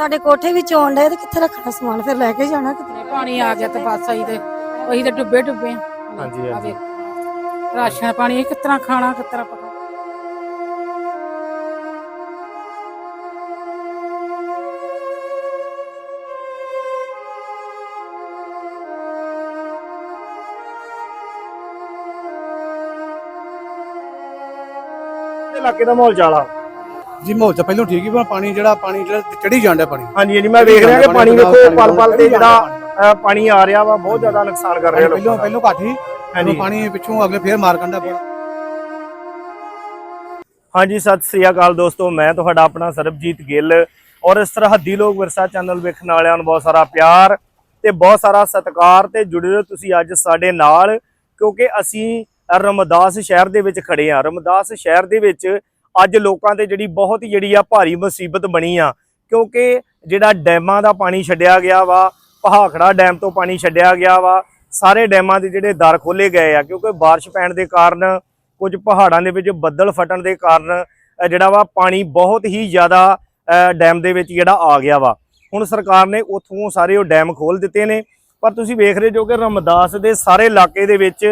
ਸਾਡੇ ਕੋਠੇ ਵਿੱਚ ਆਉਣ ਡਏ ਤੇ ਕਿੱਥੇ ਰੱਖਣਾ ਸਮਾਨ ਫਿਰ ਲੈ ਕੇ ਜਾਣਾ ਕਿਤੇ ਪਾਣੀ ਆ ਗਿਆ ਤੇ ਬਸ ਆਈ ਤੇ ਉਹੀ ਤੇ ਡੁੱਬੇ ਡੁੱਬੇ ਆ। ਹਾਂਜੀ, ਹਾਂਜੀ। ਰਾਸ਼ਨ ਪਾਣੀ ਕਿਸ ਤਰ੍ਹਾਂ ਖਾਣਾ ਕਿਸ ਤਰ੍ਹਾਂ ਪਕਾਉਣਾ ਇਲਾਕੇ ਦਾ ਮਾਹੌਲ ਚਾਲਾ ਜੀ ਮਾਹੌਲ ਤਾਂ ਪਹਿਲਾਂ ਠੀਕ ਹੀ ਪਰ ਪਾਣੀ ਜਿਹੜਾ ਪਾਣੀ ਜਿਹੜਾ ਚੜੀ ਜਾਂਦਾ ਪਾਣੀ। ਹਾਂਜੀ ਹਾਂਜੀ ਮੈਂ ਵੇਖ ਰਿਹਾ ਕਿ ਪਾਣੀ ਵੇਖੋ ਪਲ ਪਲ ਤੇ ਜਿਹੜਾ ਪਾਣੀ। ਆ ਰਿਹਾ ਵਾ ਬਹੁਤ ਜ਼ਿਆਦਾ ਨੁਕਸਾਨ ਕਰ ਰਿਹਾ ਪਹਿਲਾਂ ਦਾ। ਪਹਿਲਾਂ ਘੱਟ ਹੀ ਹਾਂਜੀ। ਪਾਣੀ ਪਿੱਛੋਂ ਅਗਲੇ ਫੇਰ ਮਾਰ ਕੰਡਾ ਪਿਆ। ਹਾਂਜੀ ਸਤਿ ਸ੍ਰੀ ਅਕਾਲ ਦੋਸਤੋ ਮੈਂ ਤੁਹਾਡਾ ਆਪਣਾ ਸਰਬਜੀਤ ਗਿੱਲ। ਔਰ ਇਸ ਸਰਹੱਦੀ ਲੋਕ ਵਿਰਸਾ ਚੈਨਲ ਵੇਖਣ ਵਾਲਿਆਂ ਨੂੰ ਬਹੁਤ ਸਾਰਾ ਪਿਆਰ ਤੇ ਬਹੁਤ ਸਾਰਾ ਸਤਿਕਾਰ ਤੇ ਜੁੜੇ ਰਹੋ ਤੁਸੀਂ ਅੱਜ ਸਾਡੇ ਨਾਲ ਕਿਉਂਕਿ ਅਸੀਂ ਰਮਦਾਸ ਸ਼ਹਿਰ ਦੇ ਵਿੱਚ ਖੜੇ ਆ ਰਮਦਾਸ ਸ਼ਹਿਰ ਦੇ ਵਿੱਚ ਅੱਜ ਲੋਕਾਂ ਤੇ ਜਿਹੜੀ ਬਹੁਤ ਹੀ ਜਿਹੜੀ ਆ ਭਾਰੀ ਮੁਸੀਬਤ ਬਣੀ ਆ, ਕਿਉਂਕਿ ਜਿਹੜਾ ਡੈਮਾਂ ਦਾ ਪਾਣੀ ਛੱਡਿਆ ਗਿਆ ਵਾ ਪਹਾਖੜਾ ਡੈਮ ਤੋਂ ਪਾਣੀ ਛੱਡਿਆ ਗਿਆ ਵਾ, ਸਾਰੇ ਡੈਮਾਂ ਦੇ ਜਿਹੜੇ ਦਰ ਖੋਲੇ ਗਏ ਆ, ਕਿਉਂਕਿ ਬਾਰਿਸ਼ ਪੈਣ ਦੇ ਕਾਰਨ, ਕੁਝ ਪਹਾੜਾਂ ਦੇ ਵਿੱਚ ਬੱਦਲ ਫਟਣ ਦੇ ਕਾਰਨ ਜਿਹੜਾ ਵਾ ਪਾਣੀ ਬਹੁਤ ਹੀ ਜ਼ਿਆਦਾ ਡੈਮ ਦੇ ਵਿੱਚ ਜਿਹੜਾ ਆ ਗਿਆ ਵਾ। ਹੁਣ ਸਰਕਾਰ ਨੇ ਉੱਥੋਂ ਸਾਰੇ ਉਹ ਡੈਮ ਖੋਲ ਦਿੱਤੇ ਨੇ, ਪਰ ਤੁਸੀਂ ਵੇਖ ਰਹੇ ਜੋ ਕਿ ਰਮਦਾਸ ਦੇ ਸਾਰੇ ਇਲਾਕੇ ਦੇ ਵਿੱਚ,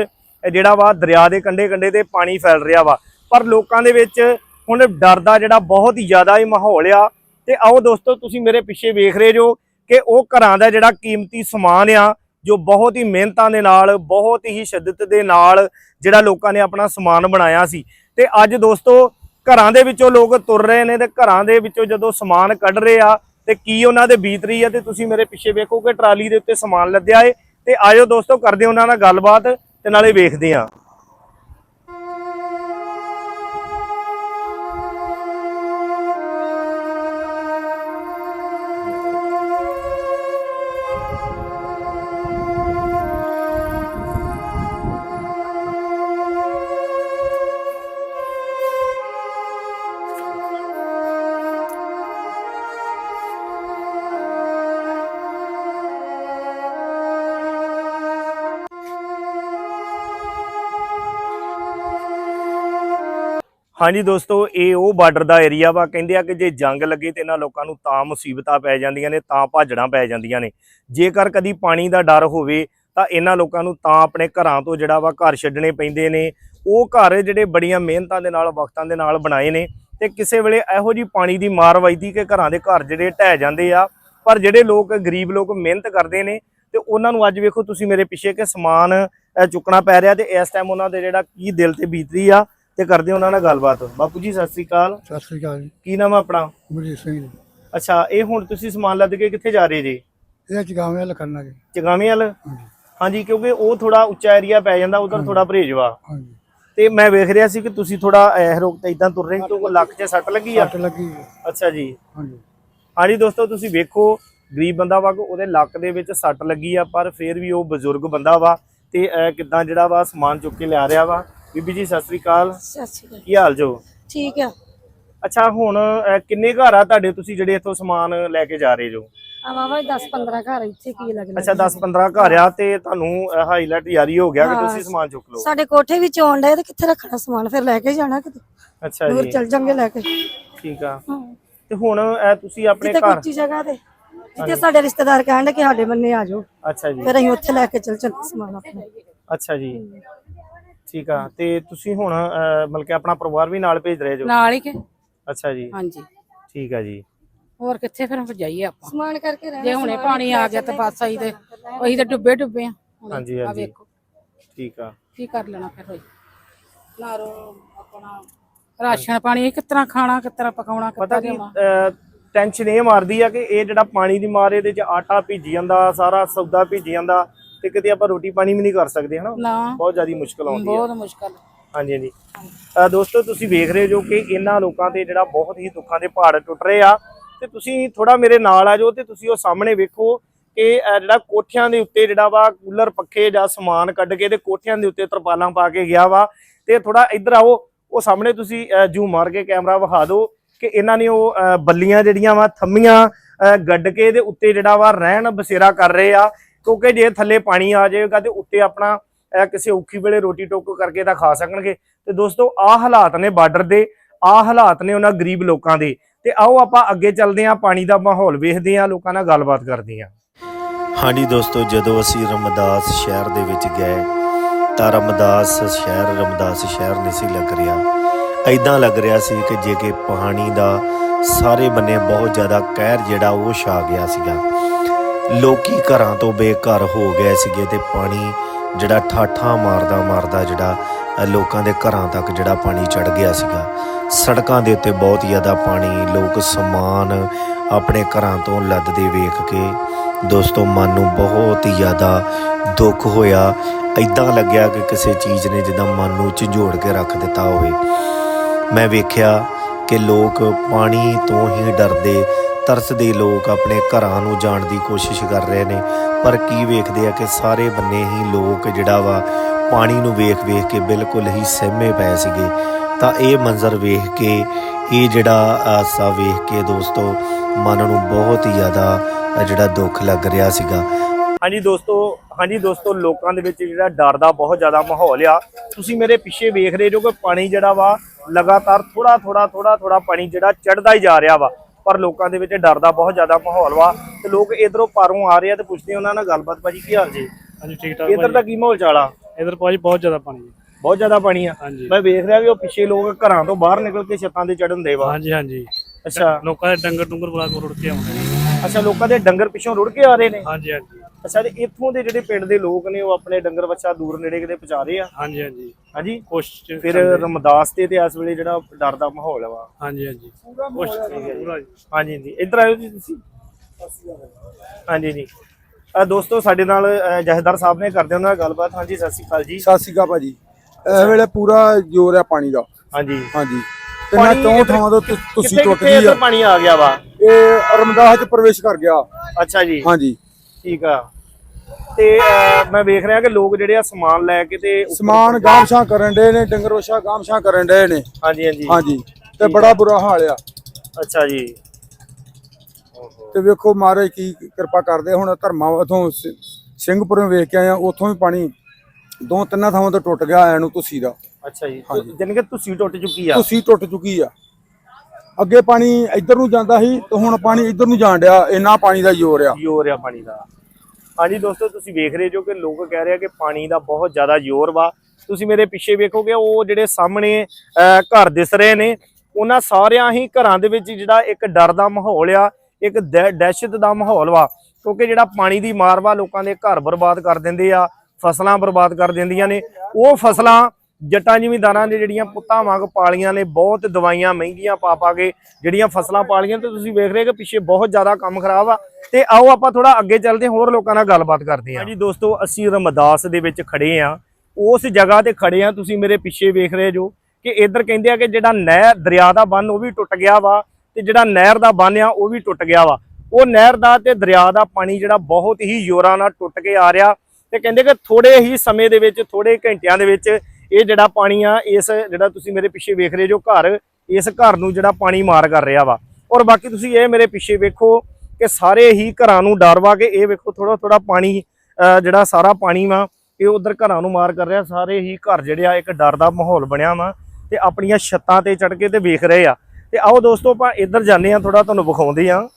ਜਿਹੜਾ ਵਾ ਦਰਿਆ ਦੇ ਕੰਢੇ ਕੰਢੇ ਤੇ ਪਾਣੀ ਫੈਲ ਰਿਹਾ ਵਾ। ਪਰ ਲੋਕਾਂ ਦੇ ਵਿੱਚ ਹੁਣ ਡਰ ਦਾ ਜਿਹੜਾ ਬਹੁਤ ਹੀ ਜ਼ਿਆਦਾ ਹੀ ਮਾਹੌਲ ਆ। ਤੇ ਆਓ ਦੋਸਤੋ, ਤੁਸੀਂ ਮੇਰੇ ਪਿੱਛੇ ਵੇਖ ਰਹੇ ਜੋ ਕਿ ਉਹ ਘਰਾਂ ਦਾ ਜਿਹੜਾ ਕੀਮਤੀ ਸਮਾਨ ਆ, ਜੋ ਬਹੁਤ ਹੀ ਮਿਹਨਤਾਂ ਦੇ ਨਾਲ, ਬਹੁਤ ਹੀ ਸ਼ਿੱਦਤ ਦੇ ਨਾਲ ਜਿਹੜਾ ਲੋਕਾਂ ਨੇ ਆਪਣਾ ਸਮਾਨ ਬਣਾਇਆ ਸੀ। ਤੇ ਅੱਜ ਦੋਸਤੋ, ਘਰਾਂ ਦੇ ਵਿੱਚੋਂ ਲੋਕ ਤੁਰ ਰਹੇ ਨੇ ਤੇ ਘਰਾਂ ਦੇ ਵਿੱਚੋਂ ਜਦੋਂ ਸਮਾਨ ਕੱਢ ਰਹੇ ਆ, ਤੇ ਕੀ ਉਹਨਾਂ ਦੇ ਬੀਤ ਰਹੀ ਆ ਤੇ ਤੁਸੀਂ ਮੇਰੇ ਪਿੱਛੇ ਵੇਖੋ ਕਿ ਟਰਾਲੀ ਦੇ ਉੱਤੇ ਸਮਾਨ ਲੱਦਿਆ ਏ। ਤੇ ਆਇਓ ਦੋਸਤੋ, ਕਰਦੇ ਉਹਨਾਂ ਨਾਲ ਗੱਲਬਾਤ ਤੇ ਨਾਲੇ ਵੇਖਦੇ ਆ ਹਾਂਜੀ ਦੋਸਤੋ, ਇਹ ਉਹ ਬਾਰਡਰ ਦਾ ਏਰੀਆ ਵਾ। ਕਹਿੰਦੇ ਆ ਕਿ ਜੇ ਜੰਗ ਲੱਗੇ ਤੇ ਇਹਨਾਂ ਲੋਕਾਂ ਨੂੰ ਤਾਂ ਮੁਸੀਬਤਾਂ ਪੈ ਜਾਂਦੀਆਂ ਨੇ, ਤਾਂ ਭਾਜੜਾਂ ਪੈ ਜਾਂਦੀਆਂ ਨੇ। ਜੇਕਰ ਕਦੀ ਪਾਣੀ ਦਾ ਡਰ ਹੋਵੇ, ਤਾਂ ਇਹਨਾਂ ਲੋਕਾਂ ਨੂੰ ਤਾਂ ਆਪਣੇ ਘਰਾਂ ਤੋਂ ਜਿਹੜਾ ਵਾ ਘਰ ਛੱਡਣੇ ਪੈਂਦੇ ਨੇ। ਉਹ ਘਰ ਜਿਹੜੇ ਬੜੀਆਂ ਮਿਹਨਤਾਂ ਦੇ ਨਾਲ, ਵਕਤਾਂ ਦੇ ਨਾਲ ਬਣਾਏ ਨੇ। ਤੇ ਕਿਸੇ ਵੇਲੇ ਇਹੋ ਜੀ ਪਾਣੀ ਦੀ ਮਾਰ ਵੱਜਦੀ ਕਿ ਘਰਾਂ ਦੇ ਘਰ ਜਿਹੜੇ ਢਹਿ ਜਾਂਦੇ ਆ। ਪਰ ਜਿਹੜੇ ਲੋਕ, ਗਰੀਬ ਲੋਕ ਮਿਹਨਤ ਕਰਦੇ ਨੇ, ਤੇ ਉਹਨਾਂ ਨੂੰ ਅੱਜ ਵੇਖੋ ਤੁਸੀਂ ਮੇਰੇ ਪਿੱਛੇ ਕਿ ਸਮਾਨ ਚੁੱਕਣਾ ਪੈ ਰਿਹਾ ਤੇ ਇਸ ਟਾਈਮ ਉਹਨਾਂ ਦੇ ਜਿਹੜਾ ਕੀ ਦਿਲ ਤੇ ਬੀਤ ਆ ਤੇ ਕਰਦੇ ਉਹਨਾਂ ਨਾਲ ਗੱਲਬਾਤ। ਬਾਪੂ ਜੀ ਸਤਿ ਸ੍ਰੀ ਅਕਾਲ। ਸਤਿ ਸ੍ਰੀ ਅਕਾਲ ਜੀ। ਕੀ ਨਾਮ ਆ ਆਪਣਾ? ਮਰਜੀਤ ਸਿੰਘ ਜੀ। ਅੱਛਾ ਇਹ ਹੁਣ ਤੁਸੀਂ ਸਮਾਨ ਲੱਦ ਕੇ ਕਿੱਥੇ ਜਾ ਰਹੇ ਜੀ? ਇਹ ਚਗਾਵੇਂ ਵਾਲਾ ਕਰਨਾ ਜੀ। ਚਗਾਵੇਂ ਵਾਲ? ਹਾਂਜੀ। ਕਿਉਂਕਿ ਉਹ ਥੋੜਾ ਉੱਚਾ ਏਰੀਆ ਪੈ ਜਾਂਦਾ ਉਧਰ ਥੋੜਾ ਪਰਹੇਜ ਵਾ। ਹਾਂਜੀ। ਤੇ ਮੈਂ ਵੇਖ ਰਿਹਾ ਸੀ ਕਿ ਤੁਸੀਂ ਥੋੜਾ ਐ ਰੋਕ ਤੇ ਇਦਾਂ ਤੁਰ ਰਹੇ ਹੋ ਤੋਂ ਲੱਕ 'ਚ ਸੱਟ ਲੱਗੀ ਆ। ਸੱਟ ਲੱਗੀ। ਅੱਛਾ ਜੀ। ਹਾਂਜੀ। ਹਾਂਜੀ ਦੋਸਤੋ ਤੁਸੀਂ ਵੇਖੋ ਗਰੀਬ ਬੰਦਾ ਵਾ ਉਹਦੇ ਲੱਕ ਦੇ ਵਿੱਚ ਸੱਟ ਲੱਗੀ ਆ ਪਰ ਫਿਰ ਵੀ ਉਹ ਬਜ਼ੁਰਗ ਬੰਦਾ ਵਾ ਤੇ ਕਿੱਦਾਂ ਜਿਹੜਾ ਵਾ ਸਮਾਨ ਚੁੱਕ ਕੇ ਲਿਆ ਰਿਹਾ ਵਾ। ਬੀਬੀ ਜੀ ਸਤਿ ਸ੍ਰੀ ਅਕਾਲ। ਸਤਿ ਸ਼੍ਰੀ ਅਕਾਲ। ਕੀ ਹਾਲ ਜੋ ਠੀਕ ਆ। ਅੱਛਾ ਹੁਣ ਅਹ, ਕਿੰਨੇ ਘਰ ਆ ਤੁਹਾਡੇ? ਤੁਸੀਂ ਜਿਹੜੇ ਇੱਥੋਂ ਸਮਾਨ ਲੈ ਕੇ ਜਾ ਰਹੇ ਜੋ? ਆਵਾ 10 15 ਘਰ ਇੱਥੇ ਕੀ ਲੱਗਣਾ ਅੱਛਾ 10 15 ਘਰ ਆ ਤੇ ਤੁਹਾਨੂੰ ਹਾਈਲਾਈਟ ਯਾਰੀ ਹੋ ਗਿਆ ਕਿ ਤੁਸੀਂ ਸਮਾਨ ਚੁੱਕ ਲਓ। ਸਾਡੇ ਕੋਠੇ ਵਿੱਚ ਆਉਣ ਡਏ ਤੇ ਕਿੱਥੇ ਰੱਖਣਾ ਸਮਾਨ? ਫਿਰ ਲੈ ਕੇ ਜਾਣਾ ਕਿਤੇ? ਅੱਛਾ ਦੂਰ ਜੀ ਚੱਲ ਜਾਂਗੇ ਲੈ ਕੇ। ਠੀਕ ਆ। ਹਾਂ। ਤੇ ਹੁਣ ਅਹ, ਤੁਸੀਂ ਆਪਣੇ ਜਿੱਥੇ ਘਰ ਉੱਚੀ ਜਗ੍ਹਾ ਤੇ। ਜਿੱਥੇ ਸਾਡੇ ਰਿਸ਼ਤੇਦਾਰ ਕਹਿੰਦੇ ਕਿ ਸਾਡੇ ਬੰਨੇ ਆ ਜਾਓ। ਅੱਛਾ ਜੀ। ਫਿਰ ਅਸੀਂ ਉੱਥੇ ਲੈ ਕੇ ਚੱਲ ਚੱਲੇ ਸਮਾਨ ਆਪਣਾ। ਅੱਛਾ ਜੀ। ਠੀਕ ਆ ਤੇ ਤੁਸੀਂ ਹੁਣ ਅਹ, ਮਤਲਬ ਕਿ ਆਪਣਾ ਪਰਿਵਾਰ ਵੀ ਨਾਲ ਭੇਜ ਰਹੇ ਜੋ? ਨਾਲ ਹੀ ਕਿ। ਅੱਛਾ ਜੀ। ਹਾਂਜੀ। ਠੀਕ ਆ ਜੀ। ਹੋਰ ਕਿੱਥੇ ਫਿਰ ਜਾਈਏ ਆਪਾਂ? ਸਮਾਨ ਕਰਕੇ ਰਹਿਣਾ ਜੇ ਹੁਣੇ ਪਾਣੀ ਆ ਗਿਆ ਤੇ ਬਸ ਆਈ ਤੇ ਉਹੀ ਤੇ ਡੁੱਬੇ ਡੁੱਬੇ ਆ। ਹੁਣ ਹਾਂਜੀ, ਆ ਹਾਂਜੀ। ਵੇਖੋ। ਠੀਕ ਆ। ਕੀ ਕਰ ਲੈਣਾ ਫਿਰ ਹੋਈ? ਨਾਰੋ ਆਪਣਾ ਰਾਸ਼ਨ ਪਾਣੀ ਕਿਸ ਤਰ੍ਹਾਂ ਖਾਣਾ ਕਿਸ ਤਰ੍ਹਾਂ ਪਕਾਉਣਾ ਕਿਸ ਪਤਾ ਤਰ੍ਹਾਂ ਕੀ ਟੈਨਸ਼ਨ ਇਹ ਮਾਰਦੀ ਆ ਕਿ ਇਹ ਜਿਹੜਾ ਪਾਣੀ ਦੀ ਮਾਰ ਇਹਦੇ ਚ ਆਟਾ ਭਿੱਜ ਜਾਂਦਾ ਸਾਰਾ ਸੌਦਾ ਭਿੱਜ ਜਾਂਦਾ। ਤੇ ਕਿਤੇ ਆਪਾਂ ਰੋਟੀ ਪਾਣੀ ਵੀ ਨਹੀਂ ਕਰ ਸਕਦੇ ਹਨਾ? ਨਾ। ਬਹੁਤ ਜ਼ਿਆਦਾ ਮੁਸ਼ਕਲ ਆਉਂਦੀ ਆ। ਬਹੁਤ ਮੁਸ਼ਕਲ। ਹਾਂਜੀ ਹਾਂਜੀ। ਅਹ ਦੋਸਤੋ ਤੁਸੀਂ ਵੇਖ ਰਹੇ ਜੋ ਕਿ ਇਹਨਾਂ ਲੋਕਾਂ ਤੇ ਜਿਹੜਾ ਬਹੁਤ ਹੀ ਦੁੱਖਾਂ ਦੇ ਪਹਾੜ ਟੁੱਟ ਰਹੇ ਆ। ਤੇ ਤੁਸੀਂ ਥੋੜਾ ਮੇਰੇ ਨਾਲ ਆ ਜਾਓ ਤੇ ਤੁਸੀਂ ਉਹ ਸਾਹਮਣੇ ਵੇਖੋ ਕਿ ਜਿਹੜਾ ਕੋਠਿਆਂ ਦੇ ਉੱਤੇ ਜਿਹੜਾ ਵਾ ਕੂਲਰ ਪੱਖੇ ਜਾਂ ਸਮਾਨ ਕੱਢ ਕੇ ਤੇ ਕੋਠਿਆਂ ਦੇ ਉੱਤੇ ਤਰਪਾਲਾਂ ਪਾ ਕੇ ਗਿਆ ਵਾ। ਤੇ ਥੋੜਾ ਇੱਧਰ ਆਓ ਉਹ ਸਾਹਮਣੇ ਤੁਸੀਂ ਜੂਮ ਮਾਰ ਕੇ ਕੈਮਰਾ ਵਿਖਾ ਦਿਓ ਕਿ ਇਹਨਾਂ ਨੇ ਉਹ ਬੱਲੀਆਂ ਜਿਹੜੀਆਂ ਵਾ ਥੰਮੀਆਂ ਅਹ, ਗੱਡ ਕੇ ਦੇ ਉੱਤੇ ਜਿਹੜਾ ਵਾ ਰਹਿਣ ਬਸੇਰਾ ਕਰ ਰਹੇ ਆ। ਕਿਉਂਕਿ ਜੇ ਥੱਲੇ ਪਾਣੀ ਆ ਜਾਏਗਾ ਤੇ ਉੱਤੇ ਆਪਣਾ ਕਿਸੇ ਔਖੀ ਵੇਲੇ ਰੋਟੀ ਟੋਕ ਕਰਕੇ ਤਾਂ ਖਾ ਸਕਣਗੇ। ਤੇ ਦੋਸਤੋ, ਆਹ ਹਾਲਾਤ ਨੇ ਬਾਰਡਰ ਦੇ, ਆਹ ਹਾਲਾਤ ਨੇ ਉਹਨਾਂ ਗਰੀਬ ਲੋਕਾਂ ਦੇ। ਤੇ ਆਓ ਆਪਾਂ ਅੱਗੇ ਚੱਲਦੇ ਹਾਂ, ਪਾਣੀ ਦਾ ਮਾਹੌਲ ਵੇਖਦੇ ਹਾਂ, ਲੋਕਾਂ ਨਾਲ ਗੱਲਬਾਤ ਕਰਦੇ ਹਾਂ। ਹਾਂਜੀ ਦੋਸਤੋ, ਜਦੋਂ ਅਸੀਂ ਰਮਦਾਸ ਸ਼ਹਿਰ ਦੇ ਵਿੱਚ ਗਏ, ਤਾਂ ਰਮਦਾਸ ਸ਼ਹਿਰ ਰਮਦਾਸ ਸ਼ਹਿਰ ਨਹੀਂ ਸੀ ਲੱਗ ਰਿਹਾ। ਐਦਾਂ ਲੱਗ ਰਿਹਾ ਸੀ ਕਿ ਜੇ ਕਿ ਪਾਣੀ ਦਾ ਸਾਰੇ ਬੰਨੇ ਬਹੁਤ ਜ਼ਿਆਦਾ ਕਹਿਰ ਜਿਹੜਾ ਉਹ ਛਾ ਗਿਆ ਸੀਗਾ। ਲੋਕੀ ਘਰਾਂ ਤੋਂ ਬੇਘਰ ਹੋ ਗਏ ਸੀਗੇ ਤੇ ਪਾਣੀ ਜਿਹੜਾ ਠਾਠਾਂ ਮਾਰਦਾ ਮਾਰਦਾ ਜਿਹੜਾ ਲੋਕਾਂ ਦੇ ਘਰਾਂ ਤੱਕ ਜਿਹੜਾ ਪਾਣੀ ਚੜ ਗਿਆ ਸੀਗਾ। ਸੜਕਾਂ ਦੇ ਉੱਤੇ ਬਹੁਤ ਜ਼ਿਆਦਾ ਪਾਣੀ, ਲੋਕ ਸਮਾਨ ਆਪਣੇ ਘਰਾਂ ਤੋਂ ਲੱਦਦੇ ਵੇਖ ਕੇ, ਦੋਸਤੋ, ਮਨ ਨੂੰ ਬਹੁਤ ਹੀ ਜ਼ਿਆਦਾ ਦੁੱਖ ਹੋਇਆ। ਐਦਾਂ ਲੱਗਿਆ ਕਿ ਕਿਸੇ ਚੀਜ਼ ਨੇ ਜਿੱਦਾਂ ਮਨ ਨੂੰ ਝੰਜੋੜ ਕੇ ਰੱਖ ਦਿੱਤਾ ਹੋਵੇ। ਮੈਂ ਵੇਖਿਆ ਕਿ ਲੋਕ ਪਾਣੀ ਤੋਂ ਹੀ ਡਰਦੇ ਤਰਸਦੇ ਲੋਕ ਆਪਣੇ ਘਰਾਂ ਨੂੰ ਜਾਣ ਦੀ ਕੋਸ਼ਿਸ਼ ਕਰ ਰਹੇ ਨੇ। ਪਰ ਕੀ ਵੇਖਦੇ ਆ ਕਿ ਸਾਰੇ ਬੰਨੇ ਹੀ ਲੋਕ ਜਿਹੜਾ ਵਾ ਪਾਣੀ ਨੂੰ ਵੇਖ ਵੇਖ ਕੇ ਬਿਲਕੁਲ ਹੀ ਸਹਿਮੇ ਪਏ ਸੀਗੇ। ਤਾਂ ਇਹ ਮੰਜ਼ਰ ਵੇਖ ਕੇ, ਇਹ ਜਿਹੜਾ ਹਾਸਾ ਵੇਖ ਕੇ ਦੋਸਤੋ, ਮਨ ਨੂੰ ਬਹੁਤ ਹੀ ਜ਼ਿਆਦਾ ਜਿਹੜਾ ਦੁੱਖ ਲੱਗ ਰਿਹਾ ਸੀਗਾ। ਹਾਂਜੀ ਦੋਸਤੋ ਹਾਂਜੀ ਦੋਸਤੋ, ਲੋਕਾਂ ਦੇ ਵਿੱਚ ਜਿਹੜਾ ਡਰ ਦਾ ਬਹੁਤ ਜ਼ਿਆਦਾ ਮਾਹੌਲ ਆ। ਤੁਸੀਂ ਮੇਰੇ ਪਿੱਛੇ ਵੇਖ ਰਹੇ ਜੋ ਕਿ ਪਾਣੀ ਜਿਹੜਾ ਵਾ ਲਗਾਤਾਰ ਥੋੜਾ ਥੋੜਾ ਥੋੜਾ ਥੋੜਾ ਪਾਣੀ ਜਿਹੜਾ ਚੜਦਾ ਹੀ ਜਾ ਰਿਹਾ ਵਾ। ਪਰ ਲੋਕਾਂ ਦੇ ਵਿੱਚ ਡਰ ਦਾ ਬਹੁਤ ਜ਼ਿਆਦਾ ਮਾਹੌਲ ਵਾ ਤੇ ਲੋਕ ਇਧਰੋਂ ਪਾਰੋਂ ਆ ਰਹੇ ਆ ਤੇ ਪੁੱਛਦੇ ਉਹਨਾਂ ਨਾਲ ਗੱਲਬਾਤ ਭਾਜੀ ਕੀ ਹਾਲ ਜੀ? ਹਾਂਜੀ ਠੀਕ ਠਾਕ ਇਧਰ ਦਾ ਕੀ ਮਾਹੌਲ ਚਾਲਾ ਇਧਰ ਭਾਜੀ ਬਹੁਤ ਜ਼ਿਆਦਾ ਪਾਣੀ ਹੈ ਬਹੁਤ ਜ਼ਿਆਦਾ ਪਾਣੀ ਆ। ਮੈਂ ਵੇਖ ਰਿਹਾ ਵੀ ਉਹ ਪਿੱਛੇ ਲੋਕ ਘਰਾਂ ਤੋਂ ਬਾਹਰ ਨਿਕਲ ਕੇ ਛੱਤਾਂ ਤੇ ਚੜਨ ਦੇ ਵਾ। ਹਾਂਜੀ ਹਾਂਜੀ। ਅੱਛਾ। ਲੋਕਾਂ ਦੇ ਡੰਗਰ ਡੁੰਗਰ ਬੜਾ ਰੁੜ ਕੇ ਆਉਂਦੇ ਅੱਛਾ ਲੋਕਾਂ ਦੇ ਡੰਗਰ ਪਿੱਛੋਂ ਰੁੜ ਕੇ ਆ ਰਹੇ ਨੇ? ਹਾਂਜੀ ਹਾਂਜੀ। ਅੱਛਾ ਤੇ ਇੱਥੋਂ ਦੇ ਜਿਹੜੇ ਪਿੰਡ ਦੇ ਲੋਕ ਨੇ ਉਹ ਆਪਣੇ ਡੰਗਰ ਬੱਚਾ ਦੂਰ ਨੇੜੇ ਕਿਤੇ ਪਹੁੰਚਾ ਰਹੇ ਆ? ਹਾਂਜੀ ਹਾਂਜੀ। ਹਾਂਜੀ? ਕੋਸ਼ਿਸ਼ ਫਿਰ ਰਮਦਾਸ ਤੇ ਤੇ ਇਸ ਵੇਲੇ ਜਿਹੜਾ ਡਰ ਦਾ ਮਾਹੌਲ ਵਾ ਹਾਂਜੀ ਹਾਂਜੀ। ਕੋਸ਼ਿਸ਼ ਪੂਰਾ ਜੀ। ਹਾਂਜੀ ਜੀ ਇੱਧਰ ਆਇਓ ਜੀ ਤੁਸੀਂ। ਹਾਂਜੀ ਜੀ। ਅ, ਦੋਸਤੋ ਸਾਡੇ ਨਾਲ ਅ, ਜਥੇਦਾਰ ਸਾਹਿਬ ਨੇ ਕਰਦੇ ਉਹਨਾਂ ਨਾਲ ਗੱਲਬਾਤ। ਹਾਂਜੀ ਸਤਿ ਸ਼੍ਰੀ ਅਕਾਲ ਜੀ। ਸਤਿ ਸ਼੍ਰੀ ਅਕਾਲ ਭਾਜੀ। ਇਸ ਵੇਲੇ ਪੂਰਾ ਜ਼ੋਰ ਹੈ ਪਾਣੀ ਦਾ। ਹਾਂਜੀ। ਹਾਂਜੀ। ਤੇ ਮੈਂ ਪਾਣੀ ਚੌਂ ਥਾਵਾਂ ਤੋਂ ਤੁਸੀਂ ਟੁੱਟ ਗਈ ਆ। ਪਾਣੀ ਆ ਗਿਆ ਵਾ? ਇਹ ਰਮਦਾਸ ਚ ਪ੍ਰਵੇਸ਼ ਕਰ ਗਿਆ। ਅੱਛਾ ਜੀ। ਹਾਂਜੀ। ਠੀਕ ਆ। ਤੇ ਮੈਂ ਵੇਖ ਰਿਹਾ ਕਿ ਲੋਕ ਜਿਹੜੇ ਆ ਸਮਾਨ ਲੈ ਕੇ ਤੇ ਸਮਾਨ ਗਾਮਸ਼ਾਂ ਕਰਨ ਡੇ ਨੇ ਡੰਗਰ ਵਛਾ ਗਾਮਸ਼ਾਂ ਕਰਨ ਡੇ ਨੇ। ਹਾਂਜੀ ਹਾਂਜੀ। ਹਾਂਜੀ। ਤੇ ਬੜਾ ਬੁਰਾ ਹਾਲ ਆ। ਅੱਛਾ ਜੀ। ਤੇ ਵੇਖੋ ਮਹਾਰਾਜ ਕੀ ਕਿਰਪਾ ਕਰਦੇ ਹੁਣ ਧਰਮਾਂ ਉਥੋਂ ਸਿੰਘਪੁਰੋਂ ਵੇਖ ਕੇ ਆਇਆ ਉਥੋਂ ਵੀ ਪਾਣੀ ਦੋ ਤਿੰਨਾਂ ਥਾਵਾਂ ਤੋਂ ਟੁੱਟ ਗਿਆ ਆਇਆ ਨੂੰ ਤੁਸੀਂ ਦਾ। ਅੱਛਾ ਜੀ। ਜਾਨੀ ਕਿ ਤੁਸੀਂ ਟੁੱਟ ਚੁੱਕੀ ਆ? ਤੁਸੀਂ ਟੁੱਟ ਚੁੱਕੀ ਆ। ਅੱਗੇ ਪਾਣੀ ਇੱਧਰ ਨੂੰ ਜਾਂਦਾ ਸੀ ਤੇ ਹੁਣ ਪਾਣੀ ਇੱਧਰ ਨੂੰ ਜਾਣ ਡਿਆ। ਇੰਨਾ ਪਾਣੀ ਦਾ ਜ਼ੋਰ ਆ। ਜ਼ੋਰ ਆ ਪਾਣੀ ਦਾ। ਹਾਂਜੀ ਦੋਸਤੋ, ਤੁਸੀਂ ਵੇਖ ਰਹੇ ਜੋ ਕਿ ਲੋਕ ਕਹਿ ਰਹੇ ਆ ਕਿ ਪਾਣੀ ਦਾ ਬਹੁਤ ਜ਼ਿਆਦਾ ਜ਼ੋਰ ਵਾ। ਤੁਸੀਂ ਮੇਰੇ ਪਿੱਛੇ ਵੇਖੋਗੇ, ਉਹ ਜਿਹੜੇ ਸਾਹਮਣੇ ਘਰ ਦਿਸ ਰਹੇ ਨੇ। ਉਹਨਾਂ ਸਾਰਿਆਂ ਹੀ ਘਰਾਂ ਦੇ ਵਿੱਚ ਜਿਹੜਾ ਇੱਕ ਡਰ ਦਾ ਮਾਹੌਲ ਆ, ਇੱਕ ਦਹਿ- ਦਹਿਸ਼ਤ ਦਾ ਮਾਹੌਲ ਵਾ। ਕਿਉਂਕਿ ਜਿਹੜਾ ਪਾਣੀ ਦੀ ਮਾਰ ਵਾ, ਲੋਕਾਂ ਦੇ ਘਰ ਬਰਬਾਦ ਕਰ ਦਿੰਦੇ ਆ, ਫਸਲਾਂ ਬਰਬਾਦ ਕਰ ਦਿੰਦੀਆਂ ਨੇ। ਉਹ ਫਸਲਾਂ ਜੱਟਾਂ ਜ਼ਿਮੀਂਦਾਰਾਂ ਦੇ ਜਿਹੜੀਆਂ ਪੁੱਤਾਂ ਵਾਂਗ ਪਾਲੀਆਂ ਨੇ ਬਹੁਤ ਦਵਾਈਆਂ ਮਹਿੰਗੀਆਂ ਪਾ ਪਾ ਕੇ ਜਿਹੜੀਆਂ ਫਸਲਾਂ ਪਾਲੀਆਂ ਤੇ ਤੁਸੀਂ ਵੇਖ ਰਹੇ ਕਿ ਪਿੱਛੇ ਬਹੁਤ ਜ਼ਿਆਦਾ ਕੰਮ ਖਰਾਬ ਆ। ਤੇ ਆਓ ਆਪਾਂ ਥੋੜਾ ਅੱਗੇ ਚੱਲਦੇ ਹਾਂ, ਹੋਰ ਲੋਕਾਂ ਨਾਲ ਗੱਲਬਾਤ ਕਰਦੇ ਹਾਂ। ਜੀ ਦੋਸਤੋ ਅਸੀਂ ਰਮਦਾਸ ਦੇ ਵਿੱਚ ਖੜੇ ਆ ਉਸ ਜਗ੍ਹਾ ਤੇ ਖੜੇ ਆ ਤੁਸੀਂ ਮੇਰੇ ਪਿੱਛੇ ਵੇਖ ਰਹੇ ਜੋ ਕਿ ਇੱਧਰ ਕਹਿੰਦੇ ਆ ਕਿ ਜਿਹੜਾ ਨਹਿਰ ਦਰਿਆ ਦਾ ਬੰਨ ਉਹ ਵੀ ਟੁੱਟ ਗਿਆ ਵਾ ਤੇ ਜਿਹੜਾ ਨਹਿਰ ਦਾ ਬੰਨ ਆ ਉਹ ਵੀ ਟੁੱਟ ਗਿਆ ਵਾ। ਉਹ ਨਹਿਰ ਦਾ ਤੇ ਦਰਿਆ ਦਾ ਪਾਣੀ ਜਿਹੜਾ ਬਹੁਤ ਹੀ ਜ਼ੋਰਾਂ ਨਾਲ ਟੁੱਟ ਕੇ ਆ ਰਿਹਾ ਤੇ ਕਹਿੰਦੇ ਕਿ ਥੋੜੇ ਹੀ ਸਮੇਂ ਦੇ ਵਿੱਚ ਥੋੜੇ ਘੰਟਿਆਂ ਦੇ ਵਿੱਚ ਇਹ ਜਿਹੜਾ ਪਾਣੀ ਆ, ਇਸ ਜਿਹੜਾ ਤੁਸੀਂ ਮੇਰੇ ਪਿੱਛੇ ਵੇਖ ਰਹੇ ਜੋ ਘਰ, ਇਸ ਘਰ ਨੂੰ ਜਿਹੜਾ ਪਾਣੀ ਮਾਰ ਕਰ ਰਿਹਾ ਵਾ। ਔਰ ਬਾਕੀ ਤੁਸੀਂ ਇਹ ਮੇਰੇ ਪਿੱਛੇ ਵੇਖੋ ਕਿ ਸਾਰੇ ਹੀ ਘਰਾਂ ਨੂੰ ਡਰ ਵਾ ਕੇ ਇਹ ਵੇਖੋ ਥੋੜਾ ਥੋੜਾ ਪਾਣੀ ਜਿਹੜਾ ਸਾਰਾ ਪਾਣੀ ਵਾ, ਇਹ ਉਧਰ ਘਰਾਂ ਨੂੰ ਮਾਰ ਕਰ ਰਿਹਾ। ਸਾਰੇ ਹੀ ਘਰ ਜਿਹੜੇ ਆ, ਇੱਕ ਡਰ ਦਾ ਮਾਹੌਲ ਬਣਿਆ ਵਾ ਤੇ ਆਪਣੀਆਂ ਛੱਤਾਂ ਤੇ ਚੜ ਕੇ ਤੇ ਵੇਖ ਰਹੇ ਆ। ਤੇ ਆਓ ਦੋਸਤੋ ਆਪਾਂ ਇੱਧਰ ਜਾਂਦੇ ਆ ਥੋੜਾ ਤੁਹਾਨੂੰ ਵਿਖਾਉਂਦੇ ਆ